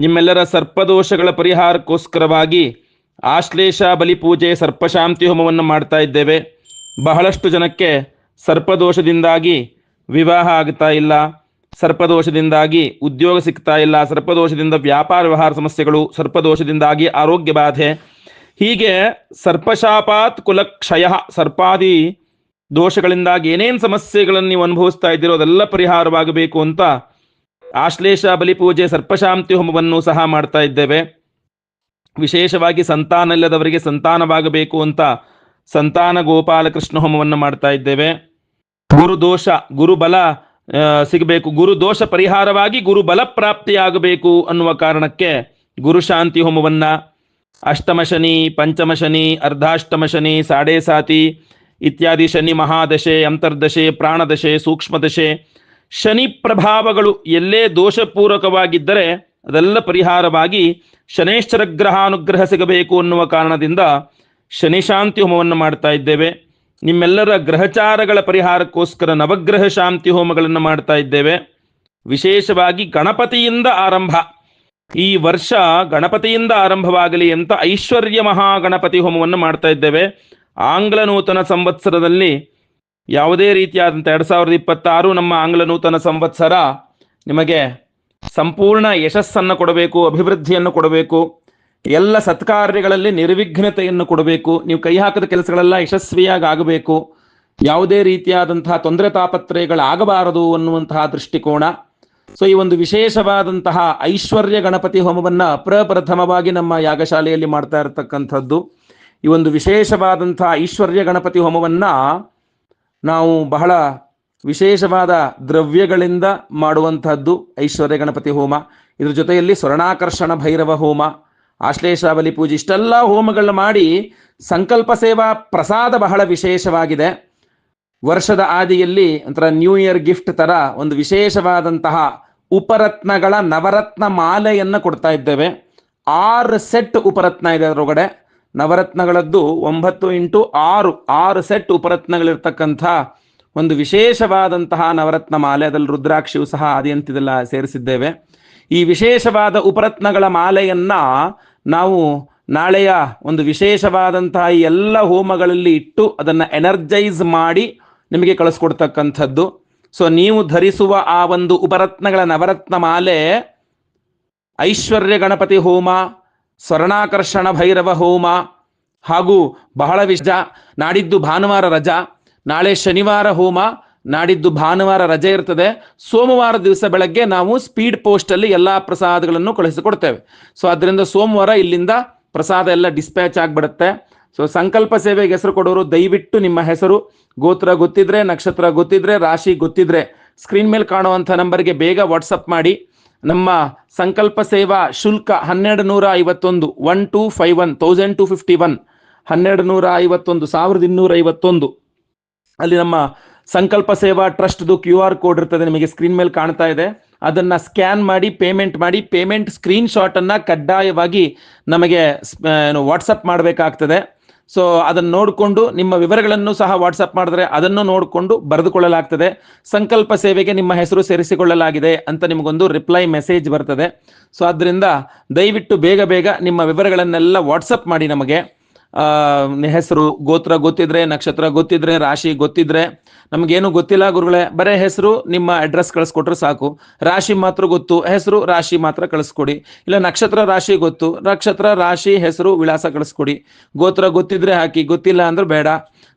ನಿಮ್ಮೆಲ್ಲರ ಸರ್ಪದೋಷಗಳ ಪರಿಹಾರಕ್ಕೋಸ್ಕರವಾಗಿ ಆಶ್ಲೇಷ ಬಲಿಪೂಜೆ ಸರ್ಪಶಾಂತಿ ಹೋಮವನ್ನು ಮಾಡ್ತಾ ಇದ್ದೇವೆ. ಬಹಳಷ್ಟು ಜನಕ್ಕೆ ಸರ್ಪದೋಷದಿಂದಾಗಿ ವಿವಾಹ ಆಗ್ತಾ ಇಲ್ಲ. ಸರ್ಪದೋಷದಿಂದಾಗಿ ಉದ್ಯೋಗ ಸಿಗ್ತಾ ಇಲ್ಲ. ಸರ್ಪದೋಷದಿಂದ ವ್ಯಾಪಾರ ವ್ಯವಹಾರ ಸಮಸ್ಯೆಗಳು, ಸರ್ಪದೋಷದಿಂದಾಗಿ ಆರೋಗ್ಯ ಬಾಧೆ ಹೀಗೆ ಸರ್ಪಶಾಪಾತ್ ಕುಲಕ್ಷಯ ಸರ್ಪಾದಿ ದೋಷಗಳಿಂದಾಗಿ ಏನೇನು ಸಮಸ್ಯೆಗಳನ್ನು ನೀವು ಅನುಭವಿಸ್ತಾ ಇದ್ದೀರೋ ಅದೆಲ್ಲ ಪರಿಹಾರವಾಗಬೇಕು ಅಂತ ಆಶ್ಲೇಷ ಬಲಿಪೂಜೆ ಸರ್ಪಶಾಂತಿ ಹೋಮವನ್ನು ಸಹ ಮಾಡ್ತಾ ಇದ್ದೇವೆ. ವಿಶೇಷವಾಗಿ ಸಂತಾನ ಇಲ್ಲದವರಿಗೆ ಸಂತಾನವಾಗಬೇಕು ಅಂತ ಸಂತಾನ ಗೋಪಾಲಕೃಷ್ಣ ಹೋಮವನ್ನು ಮಾಡ್ತಾ ಇದ್ದೇವೆ. ಗುರುದೋಷ ಗುರುಬಲ ಸಿಗಬೇಕು. ಗುರು ದೋಷ ಪರಿಹಾರವಾಗಿ ಗುರುಬಲ ಪ್ರಾಪ್ತಿಯಾಗಬೇಕು ಅನ್ನುವ ಕಾರಣಕ್ಕೆ ಗುರುಶಾಂತಿ ಹೋಮವನ್ನ ಅಷ್ಟಮ ಶನಿ ಪಂಚಮ ಶನಿ ಅರ್ಧಾಷ್ಟಮ ಶನಿ ಸಾಡೆ ಸಾತಿ ಇತ್ಯಾದಿ ಶನಿ ಮಹಾದಶೆ, ಅಂತರ್ದಶೆ, ಪ್ರಾಣದಶೆ, ಸೂಕ್ಷ್ಮದಶೆ. ಶನಿ ಪ್ರಭಾವಗಳು ಎಲ್ಲೇ ದೋಷಪೂರಕವಾಗಿದ್ದರೆ ಅದೆಲ್ಲ ಪರಿಹಾರವಾಗಿ ಶನೇಶ್ವರ ಗ್ರಹಾನುಗ್ರಹ ಸಿಗಬೇಕು ಅನ್ನುವ ಕಾರಣದಿಂದ ಶನಿಶಾಂತಿ ಹೋಮವನ್ನು ಮಾಡ್ತಾ ಇದ್ದೇವೆ. ನಿಮ್ಮೆಲ್ಲರ ಗ್ರಹಚಾರಗಳ ಪರಿಹಾರಕ್ಕೋಸ್ಕರ ನವಗ್ರಹ ಶಾಂತಿ ಹೋಮಗಳನ್ನು ಮಾಡ್ತಾ ಇದ್ದೇವೆ. ವಿಶೇಷವಾಗಿ ಗಣಪತಿಯಿಂದ ಆರಂಭ. ಈ ವರ್ಷ ಗಣಪತಿಯಿಂದ ಆರಂಭವಾಗಲಿ ಅಂತ ಐಶ್ವರ್ಯ ಮಹಾಗಣಪತಿ ಹೋಮವನ್ನು ಮಾಡ್ತಾ ಇದ್ದೇವೆ. ಆಂಗ್ಲ ನೂತನ ಸಂವತ್ಸರದಲ್ಲಿ ಯಾವುದೇ ರೀತಿಯಾದಂಥ ಎರಡು ಸಾವಿರದ ಇಪ್ಪತ್ತಾರು ನಮ್ಮ ಆಂಗ್ಲ ನೂತನ ಸಂವತ್ಸರ ನಿಮಗೆ ಸಂಪೂರ್ಣ ಯಶಸ್ಸನ್ನು ಕೊಡಬೇಕು, ಅಭಿವೃದ್ಧಿಯನ್ನು ಕೊಡಬೇಕು, ಎಲ್ಲ ಸತ್ಕಾರ್ಯಗಳಲ್ಲಿ ನಿರ್ವಿಘ್ನತೆಯನ್ನು ಕೊಡಬೇಕು, ನೀವು ಕೈ ಹಾಕದ ಕೆಲಸಗಳೆಲ್ಲ ಯಶಸ್ವಿಯಾಗಿ ಆಗಬೇಕು, ಯಾವುದೇ ರೀತಿಯಾದಂತಹ ತೊಂದರೆ ತಾಪತ್ರಯಗಳಾಗಬಾರದು ಅನ್ನುವಂತಹ ದೃಷ್ಟಿಕೋನ ಸೊ ಈ ಒಂದು ವಿಶೇಷವಾದಂತಹ ಐಶ್ವರ್ಯ ಗಣಪತಿ ಹೋಮವನ್ನ ಅಪ್ರಪ್ರಥಮವಾಗಿ ನಮ್ಮ ಯಾಗಶಾಲೆಯಲ್ಲಿ ಮಾಡ್ತಾ ಇರತಕ್ಕಂಥದ್ದು. ಈ ಒಂದು ವಿಶೇಷವಾದಂತಹ ಐಶ್ವರ್ಯ ಗಣಪತಿ ಹೋಮವನ್ನ ನಾವು ಬಹಳ ವಿಶೇಷವಾದ ದ್ರವ್ಯಗಳಿಂದ ಮಾಡುವಂತಹದ್ದು ಐಶ್ವರ್ಯ ಗಣಪತಿ ಹೋಮ. ಇದ್ರ ಜೊತೆಯಲ್ಲಿ ಸ್ವರ್ಣಾಕರ್ಷಣ ಭೈರವ ಹೋಮ, ಆಶ್ಲೇಷಾವಲಿ ಪೂಜೆ, ಇಷ್ಟೆಲ್ಲ ಹೋಮಗಳನ್ನ ಮಾಡಿ ಸಂಕಲ್ಪ ಸೇವಾ ಪ್ರಸಾದ ಬಹಳ ವಿಶೇಷವಾಗಿದೆ. ವರ್ಷದ ಆದಿಯಲ್ಲಿ ಒಂಥರ ನ್ಯೂ ಇಯರ್ ಗಿಫ್ಟ್ ತರ ಒಂದು ವಿಶೇಷವಾದಂತಹ ಉಪರತ್ನಗಳ ನವರತ್ನ ಮಾಲೆಯನ್ನು ಕೊಡ್ತಾ ಇದ್ದೇವೆ. ಆರು ಸೆಟ್ ಉಪರತ್ನ ಇದೆ ಅದರೊಳಗಡೆ. ನವರತ್ನಗಳದ್ದು ಒಂಬತ್ತು ಇಂಟು ಆರು. ಆರು ಸೆಟ್ ಉಪರತ್ನಗಳಿರ್ತಕ್ಕಂಥ ಒಂದು ವಿಶೇಷವಾದಂತಹ ನವರತ್ನ ಮಾಲೆ, ಅದರಲ್ಲಿ ರುದ್ರಾಕ್ಷಿಯು ಸಹ ಆದಿಯಂತಿದೆಲ್ಲ ಸೇರಿಸಿದ್ದೇವೆ. ಈ ವಿಶೇಷವಾದ ಉಪರತ್ನಗಳ ಮಾಲೆಯನ್ನ ನಾವು ನಾಳೆಯ ಒಂದು ವಿಶೇಷವಾದಂತಹ ಎಲ್ಲ ಹೋಮಗಳಲ್ಲಿ ಇಟ್ಟು ಅದನ್ನು ಎನರ್ಜೈಸ್ ಮಾಡಿ ನಿಮಗೆ ಕಳಿಸ್ಕೊಡ್ತಕ್ಕಂಥದ್ದು. ಸೊ ನೀವು ಧರಿಸುವ ಆ ಒಂದು ಉಪರತ್ನಗಳ ನವರತ್ನ ಮಾಲೆ, ಐಶ್ವರ್ಯ ಗಣಪತಿ ಹೋಮ, ಸ್ವರ್ಣಾಕರ್ಷಣ ಭೈರವ ಹೋಮ, ಹಾಗೂ ಬಹಳ ವಿಷ, ನಾಡಿದ್ದು ಭಾನುವಾರ ರಜಾ, ನಾಳೆ ಶನಿವಾರ ಹೋಮ, ನಾಡಿದ್ದು ಭಾನುವಾರ ರಜೆ ಇರ್ತದೆ. ಸೋಮವಾರ ದಿವಸ ಬೆಳಗ್ಗೆ ನಾವು ಸ್ಪೀಡ್ ಪೋಸ್ಟ್ ಅಲ್ಲಿ ಎಲ್ಲಾ ಪ್ರಸಾದಗಳನ್ನು ಕಳಿಸಿಕೊಡ್ತೇವೆ. ಸೊ ಅದರಿಂದ ಸೋಮವಾರ ಇಲ್ಲಿಂದ ಪ್ರಸಾದ ಎಲ್ಲ ಡಿಸ್ಪ್ಯಾಚ್ ಆಗಿಬಿಡುತ್ತೆ. ಸೊ ಸಂಕಲ್ಪ ಸೇವೆಗೆ ಹೆಸರು ಕೊಡೋರು, ದಯವಿಟ್ಟು ನಿಮ್ಮ ಹೆಸರು, ಗೋತ್ರ ಗೊತ್ತಿದ್ರೆ, ನಕ್ಷತ್ರ ಗೊತ್ತಿದ್ರೆ, ರಾಶಿ ಗೊತ್ತಿದ್ರೆ ಸ್ಕ್ರೀನ್ ಮೇಲೆ ಕಾಣುವಂಥ ನಂಬರ್ಗೆ ಬೇಗ ವಾಟ್ಸಪ್ ಮಾಡಿ. ನಮ್ಮ ಸಂಕಲ್ಪ ಸೇವಾ ಶುಲ್ಕ ಹನ್ನೆರಡು ನೂರ ಐವತ್ತೊಂದು one two five one thousand two fifty one ಹನ್ನೆರಡು ನೂರ ಐವತ್ತೊಂದು ಸಾವಿರದ ಇನ್ನೂರ ಐವತ್ತೊಂದು ಅಲ್ಲಿ ನಮ್ಮ ಸಂಕಲ್ಪ ಸೇವಾ ಟ್ರಸ್ಟ್ದು ಕ್ಯೂ ಆರ್ ಕೋಡ್ ಇರ್ತದೆ, ನಿಮಗೆ ಸ್ಕ್ರೀನ್ ಮೇಲೆ ಕಾಣ್ತಾ ಇದೆ. ಅದನ್ನ ಸ್ಕ್ಯಾನ್ ಮಾಡಿ ಪೇಮೆಂಟ್ ಮಾಡಿ ಪೇಮೆಂಟ್ ಸ್ಕ್ರೀನ್ ಶಾಟ್ ಕಡ್ಡಾಯವಾಗಿ ನಮಗೆ ವಾಟ್ಸಪ್ ಮಾಡಬೇಕಾಗ್ತದೆ. ಸೊ ಅದನ್ನು ನೋಡಿಕೊಂಡು ನಿಮ್ಮ ವಿವರಗಳನ್ನು ಸಹ ವಾಟ್ಸಪ್ ಮಾಡಿದ್ರೆ ಅದನ್ನು ನೋಡಿಕೊಂಡು ಬರೆದುಕೊಳ್ಳಲಾಗ್ತದೆ. ಸಂಕಲ್ಪ ಸೇವೆಗೆ ನಿಮ್ಮ ಹೆಸರು ಸೇರಿಸಿಕೊಳ್ಳಲಾಗಿದೆ ಅಂತ ನಿಮಗೊಂದು ರಿಪ್ಲೈ ಮೆಸೇಜ್ ಬರ್ತದೆ. ಸೊ ಆದ್ದರಿಂದ ದಯವಿಟ್ಟು ಬೇಗ ಬೇಗ ನಿಮ್ಮ ವಿವರಗಳನ್ನೆಲ್ಲ ವಾಟ್ಸಪ್ ಮಾಡಿ ನಮಗೆ. ಹೆಸರು ಗೋತ್ರ ಗೊತ್ತಿದ್ರೆ, ನಕ್ಷತ್ರ ಗೊತ್ತಿದ್ರೆ, ರಾಶಿ ಗೊತ್ತಿದ್ರೆ, ನಮಗೇನು ಗೊತ್ತಿಲ್ಲ ಗುರುಗಳೇ, ಬರೇ ಹೆಸರು ನಿಮ್ಮ ಅಡ್ರೆಸ್ ಕಳಿಸ್ಕೊಟ್ರೆ ಸಾಕು. ರಾಶಿ ಮಾತ್ರ ಗೊತ್ತು, ಹೆಸರು ರಾಶಿ ಮಾತ್ರ ಕಳಿಸ್ಕೊಡಿ. ಇಲ್ಲ ನಕ್ಷತ್ರ ರಾಶಿ ಗೊತ್ತು, ನಕ್ಷತ್ರ ರಾಶಿ ಹೆಸರು ವಿಳಾಸ ಕಳಿಸ್ಕೊಡಿ. ಗೋತ್ರ ಗೊತ್ತಿದ್ರೆ ಹಾಕಿ, ಗೊತ್ತಿಲ್ಲ ಅಂದ್ರೆ ಬೇಡ.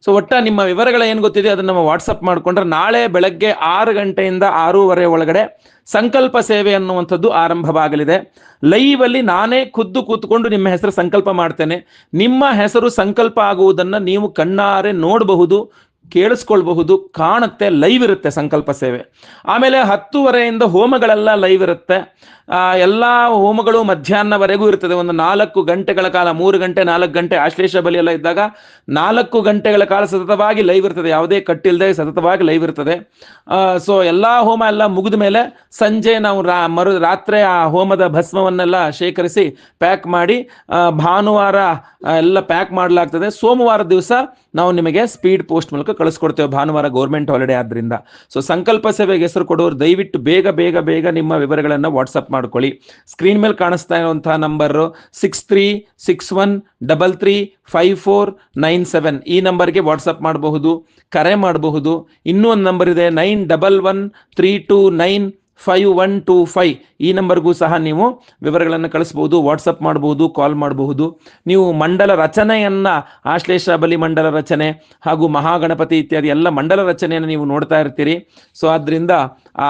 ಸೊ ಒಟ್ಟ ನಿಮ್ಮ ವಿವರಗಳ ಏನು ಗೊತ್ತಿದೆ, ಅದನ್ನ ವಾಟ್ಸಪ್ ಮಾಡ್ಕೊಂಡ್ರೆ ನಾಳೆ ಬೆಳಗ್ಗೆ ಆರು ಗಂಟೆಯಿಂದ ಆರೂವರೆ ಒಳಗಡೆ ಸಂಕಲ್ಪ ಸೇವೆ ಅನ್ನುವಂಥದ್ದು ಆರಂಭವಾಗಲಿದೆ. ಲೈವ್ ಅಲ್ಲಿ ನಾನೇ ಖುದ್ದು ಕೂತ್ಕೊಂಡು ನಿಮ್ಮ ಹೆಸರು ಸಂಕಲ್ಪ ಮಾಡ್ತೇನೆ. ನಿಮ್ಮ ಹೆಸರು ಸಂಕಲ್ಪ ಆಗುವುದನ್ನ ನೀವು ಕಣ್ಣಾರೆ ನೋಡಬಹುದು, ಕೇಳಿಸ್ಕೊಳ್ಬಹುದು, ಕಾಣುತ್ತೆ ಲೈವ್ ಇರುತ್ತೆ ಸಂಕಲ್ಪ ಸೇವೆ. ಆಮೇಲೆ ಹತ್ತುವರೆಯಿಂದ ಹೋಮಗಳೆಲ್ಲ ಲೈವ್ ಇರುತ್ತೆ. ಆ, ಎಲ್ಲ ಹೋಮಗಳು ಮಧ್ಯಾಹ್ನವರೆಗೂ ಇರ್ತದೆ. ಒಂದು ನಾಲ್ಕು ಗಂಟೆಗಳ ಕಾಲ, ಮೂರು ಗಂಟೆ, ನಾಲ್ಕು ಗಂಟೆ ಆಶ್ಲೇಷ ಬಲಿ ಎಲ್ಲ ಇದ್ದಾಗ ನಾಲ್ಕು ಗಂಟೆಗಳ ಕಾಲ ಸತತವಾಗಿ ಲೈವ್ ಇರ್ತದೆ. ಯಾವುದೇ ಕಟ್ಟಿಲ್ಲದೆ ಸತತವಾಗಿ ಲೈವ್ ಇರ್ತದೆ. ಸೊ ಎಲ್ಲಾ ಹೋಮ ಎಲ್ಲ ಮುಗಿದ ಮೇಲೆ ಸಂಜೆ ನಾವು ರಾ, ಮರು, ರಾತ್ರಿ ಆ ಹೋಮದ ಭಸ್ಮವನ್ನೆಲ್ಲ ಶೇಖರಿಸಿ ಪ್ಯಾಕ್ ಮಾಡಿ ಭಾನುವಾರ ಎಲ್ಲ ಪ್ಯಾಕ್ ಮಾಡಲಾಗ್ತದೆ. ಸೋಮವಾರ ದಿವಸ ನಾವು ನಿಮಗೆ ಸ್ಪೀಡ್ ಪೋಸ್ಟ್ ಮೂಲಕ ಕಳಿಸ್ಕೊಡ್ತೇವೆ ಭಾನುವಾರ ಗೌರ್ಮೆಂಟ್ ಹಾಲಿಡೇ ಆದ್ರಿಂದ. ಸೊ ಸಂಕಲ್ಪ ಸೇವೆಗೆ ಹೆಸರು ಕೊಡೋರು ದಯವಿಟ್ಟು ಬೇಗ ಬೇಗ ಬೇಗ ನಿಮ್ಮ ವಿವರಗಳನ್ನು ವಾಟ್ಸಪ್ ಮಾಡ್ಕೊಳ್ಳಿ. ಸ್ಕ್ರೀನ್ ಮೇಲೆ ಕಾಣಿಸ್ತಾ ಇರುವಂತಹ number six three six one double three five four nine seven ಈ ನಂಬರ್ಗೆ ವಾಟ್ಸಪ್ ಮಾಡಬಹುದು, ಕರೆ ಮಾಡಬಹುದು. ಇನ್ನೂ ಒಂದು ನಂಬರ್ ಇದೆ nine double one three two nine five one two five ಈ ನಂಬರ್ಗೂ ಸಹ ನೀವು ವಿವರಗಳನ್ನು ಕಳಿಸಬಹುದು ವಾಟ್ಸಪ್ ಮಾಡಬಹುದು ಕಾಲ್ ಮಾಡಬಹುದು. ನೀವು ಮಂಡಲ ರಚನೆಯನ್ನ, ಆಶ್ಲೇಷ ಬಲಿ ಮಂಡಲ ರಚನೆ ಹಾಗೂ ಮಹಾಗಣಪತಿ ಇತ್ಯಾದಿ ಎಲ್ಲ ಮಂಡಲ ರಚನೆಯನ್ನು ನೀವು ನೋಡ್ತಾ ಇರ್ತೀರಿ. ಸೊ ಆದ್ರಿಂದ ಆ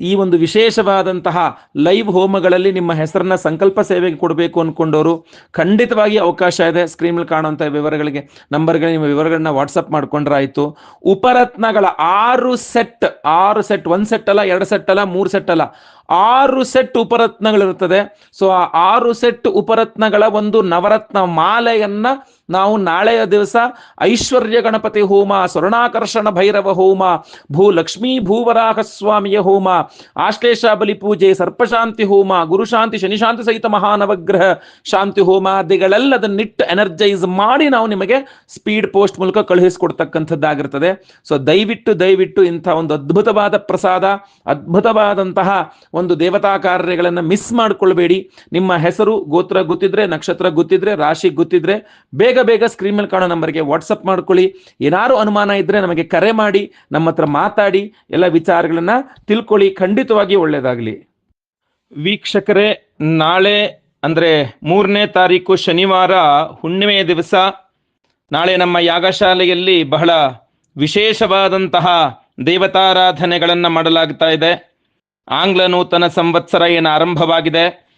ಈ ಒಂದು ವಿಶೇಷವಾದಂತಹ ಲೈವ್ ಹೋಮಗಳಲ್ಲಿ ನಿಮ್ಮ ಹೆಸರನ್ನ ಸಂಕಲ್ಪ ಸೇವೆಗೆ ಕೊಡಬೇಕು ಅಂದ್ಕೊಂಡವರು ಖಂಡಿತವಾಗಿ ಅವಕಾಶ ಇದೆ. ಸ್ಕ್ರೀನ್ ಕಾಣುವಂಥ ವಿವರಗಳಿಗೆ, ನಂಬರ್ಗಳಿಗೆ ನಿಮ್ಮ ವಿವರಗಳನ್ನ ವಾಟ್ಸಪ್ ಮಾಡ್ಕೊಂಡ್ರಾಯ್ತು. ಉಪರತ್ನಗಳ ಆರು ಸೆಟ್ ಆರು ಸೆಟ್ ಒಂದ್ ಸೆಟ್ ಅಲ್ಲ, ಎರಡು ಸೆಟ್ ಅಲ್ಲ, ಮೂರು ಸೆಟ್ ಅಲ್ಲ. ಆರು ಸೆಟ್ ಉಪರತ್ನಗಳಿರುತ್ತದೆ. ಸೊ ಆ ಆರು ಸೆಟ್ ಉಪರತ್ನಗಳ ಒಂದು ನವರತ್ನ ಮಾಲೆಯನ್ನ ನಾವು ನಾಳೆಯ ದಿವಸ ಐಶ್ವರ್ಯ ಗಣಪತಿ ಹೋಮ, ಸ್ವರ್ಣಾಕರ್ಷಣ ಭೈರವ ಹೋಮ, ಭೂ ಲಕ್ಷ್ಮೀ ಭೂವರಾಹ ಸ್ವಾಮಿಯ ಹೋಮ, ಆಶ್ಲೇಷ ಬಲಿ ಪೂಜೆ, ಸರ್ಪಶಾಂತಿ ಹೋಮ ಗುರುಶಾಂತಿ ಶನಿಶಾಂತಿ ಸಹಿತ ಮಹಾನವಗ್ರಹ ಶಾಂತಿ ಹೋಮಾದಿಗಳೆಲ್ಲದನ್ನಿಟ್ಟು ಎನರ್ಜೈಸ್ ಮಾಡಿ ನಾವು ನಿಮಗೆ ಸ್ಪೀಡ್ ಪೋಸ್ಟ್ ಮೂಲಕ ಕಳುಹಿಸಿಕೊಡ್ತಕ್ಕಂಥದ್ದಾಗಿರ್ತದೆ. ಸೊ ದಯವಿಟ್ಟು ದಯವಿಟ್ಟು ಇಂಥ ಒಂದು ಅದ್ಭುತವಾದ ಪ್ರಸಾದ, ಅದ್ಭುತವಾದಂತಹ ಒಂದು ದೇವತಾ ಕಾರ್ಯಗಳನ್ನು ಮಿಸ್ ಮಾಡಿಕೊಳ್ಬೇಡಿ. ನಿಮ್ಮ ಹೆಸರು, ಗೋತ್ರ ಗೊತ್ತಿದ್ರೆ, ನಕ್ಷತ್ರ ಗೊತ್ತಿದ್ರೆ, ರಾಶಿ ಗೊತ್ತಿದ್ರೆ ಬೇಗ ಬೇಗ ಸ್ಕ್ರೀನ್ ಮೇಲೆ ಕಾಣೋ ನಂಬರ್ಗೆ ವಾಟ್ಸಪ್ ಮಾಡ್ಕೊಳ್ಳಿ. ಏನಾರು ಅನುಮಾನ ಇದ್ರೆ ನಮಗೆ ಕರೆ ಮಾಡಿ, ನಮ್ಮ ಹತ್ರ ಮಾತಾಡಿ, ಎಲ್ಲ ವಿಚಾರಗಳನ್ನ ತಿಳ್ಕೊಳ್ಳಿ. ಖಂಡಿತವಾಗಿ ಒಳ್ಳೇದಾಗ್ಲಿ. ವೀಕ್ಷಕರೇ, ನಾಳೆ ಅಂದ್ರೆ ಮೂರನೇ ತಾರೀಕು ಶನಿವಾರ ಹುಣ್ಣಿಮೆಯ ದಿವಸ. ನಾಳೆ ನಮ್ಮ ಯಾಗಶಾಲೆಯಲ್ಲಿ ಬಹಳ ವಿಶೇಷವಾದಂತಹ ದೇವತಾರಾಧನೆಗಳನ್ನು ಮಾಡಲಾಗ್ತಾ ಇದೆ. ಆಂಗ್ಲ ನೂತನ ಸಂವತ್ಸರ ಏನು ಆರಂಭವಾಗಿದೆ.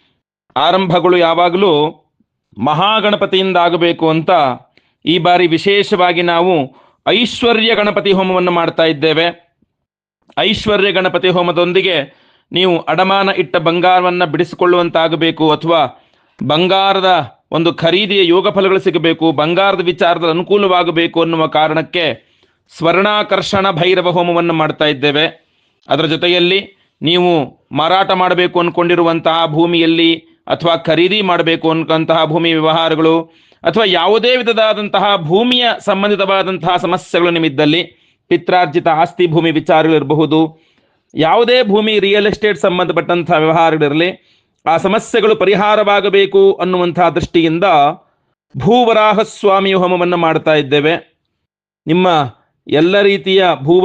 ಆರಂಭಗಳು ಯಾವಾಗಲೂ ಮಹಾಗಣಪತಿಯಿಂದ ಆಗಬೇಕು ಅಂತ ಈ ಬಾರಿ ವಿಶೇಷವಾಗಿ ನಾವು ಐಶ್ವರ್ಯ ಗಣಪತಿ ಹೋಮವನ್ನು ಮಾಡ್ತಾ ಇದ್ದೇವೆ. ಐಶ್ವರ್ಯ ಗಣಪತಿ ಹೋಮದೊಂದಿಗೆ ನೀವು ಅಡಮಾನ ಇಟ್ಟ ಬಂಗಾರವನ್ನು ಬಿಡಿಸಿಕೊಳ್ಳುವಂತಾಗಬೇಕು ಅಥವಾ ಬಂಗಾರದ ಒಂದು ಖರೀದಿಯ ಯೋಗ ಫಲಗಳು ಸಿಗಬೇಕು, ಬಂಗಾರದ ವಿಚಾರದ ಅನುಕೂಲವಾಗಬೇಕು ಅನ್ನುವ ಕಾರಣಕ್ಕೆ ಸ್ವರ್ಣಾಕರ್ಷಣ ಭೈರವ ಹೋಮವನ್ನು ಮಾಡ್ತಾ ಇದ್ದೇವೆ. ಅದರ ಜೊತೆಯಲ್ಲಿ ನೀವು ಮಾರಾಟ ಮಾಡಬೇಕು ಅಂದ್ಕೊಂಡಿರುವಂತಹ ಭೂಮಿಯಲ್ಲಿ ಅಥವಾ ಖರೀದಿ ಮಾಡಬೇಕು ಅನ್ಕಂತಹ ಭೂಮಿ ವ್ಯವಹಾರಗಳು, ಅಥವಾ ಯಾವುದೇ ವಿಧದಾದಂತಹ ಭೂಮಿಯ ಸಂಬಂಧಿತವಾದಂತಹ ಸಮಸ್ಯೆಗಳು ನಿಮ್ಮಿದ್ದಲ್ಲಿ ಪಿತ್ರಾರ್ಜಿತ ಆಸ್ತಿ ಭೂಮಿ ವಿಚಾರಗಳಿರಬಹುದು, ಯಾವುದೇ ಭೂಮಿ ರಿಯಲ್ ಎಸ್ಟೇಟ್ ಸಂಬಂಧಪಟ್ಟಂತಹ ವ್ಯವಹಾರಗಳಿರಲಿ, ಆ ಸಮಸ್ಯೆಗಳು ಪರಿಹಾರವಾಗಬೇಕು ಅನ್ನುವಂತಹ ದೃಷ್ಟಿಯಿಂದ ಭೂವರಾಹ ಸ್ವಾಮಿ ಹೋಮವನ್ನು ಮಾಡ್ತಾ ಇದ್ದೇವೆ. ನಿಮ್ಮ ಎಲ್ಲ ರೀತಿಯ ಭೂವ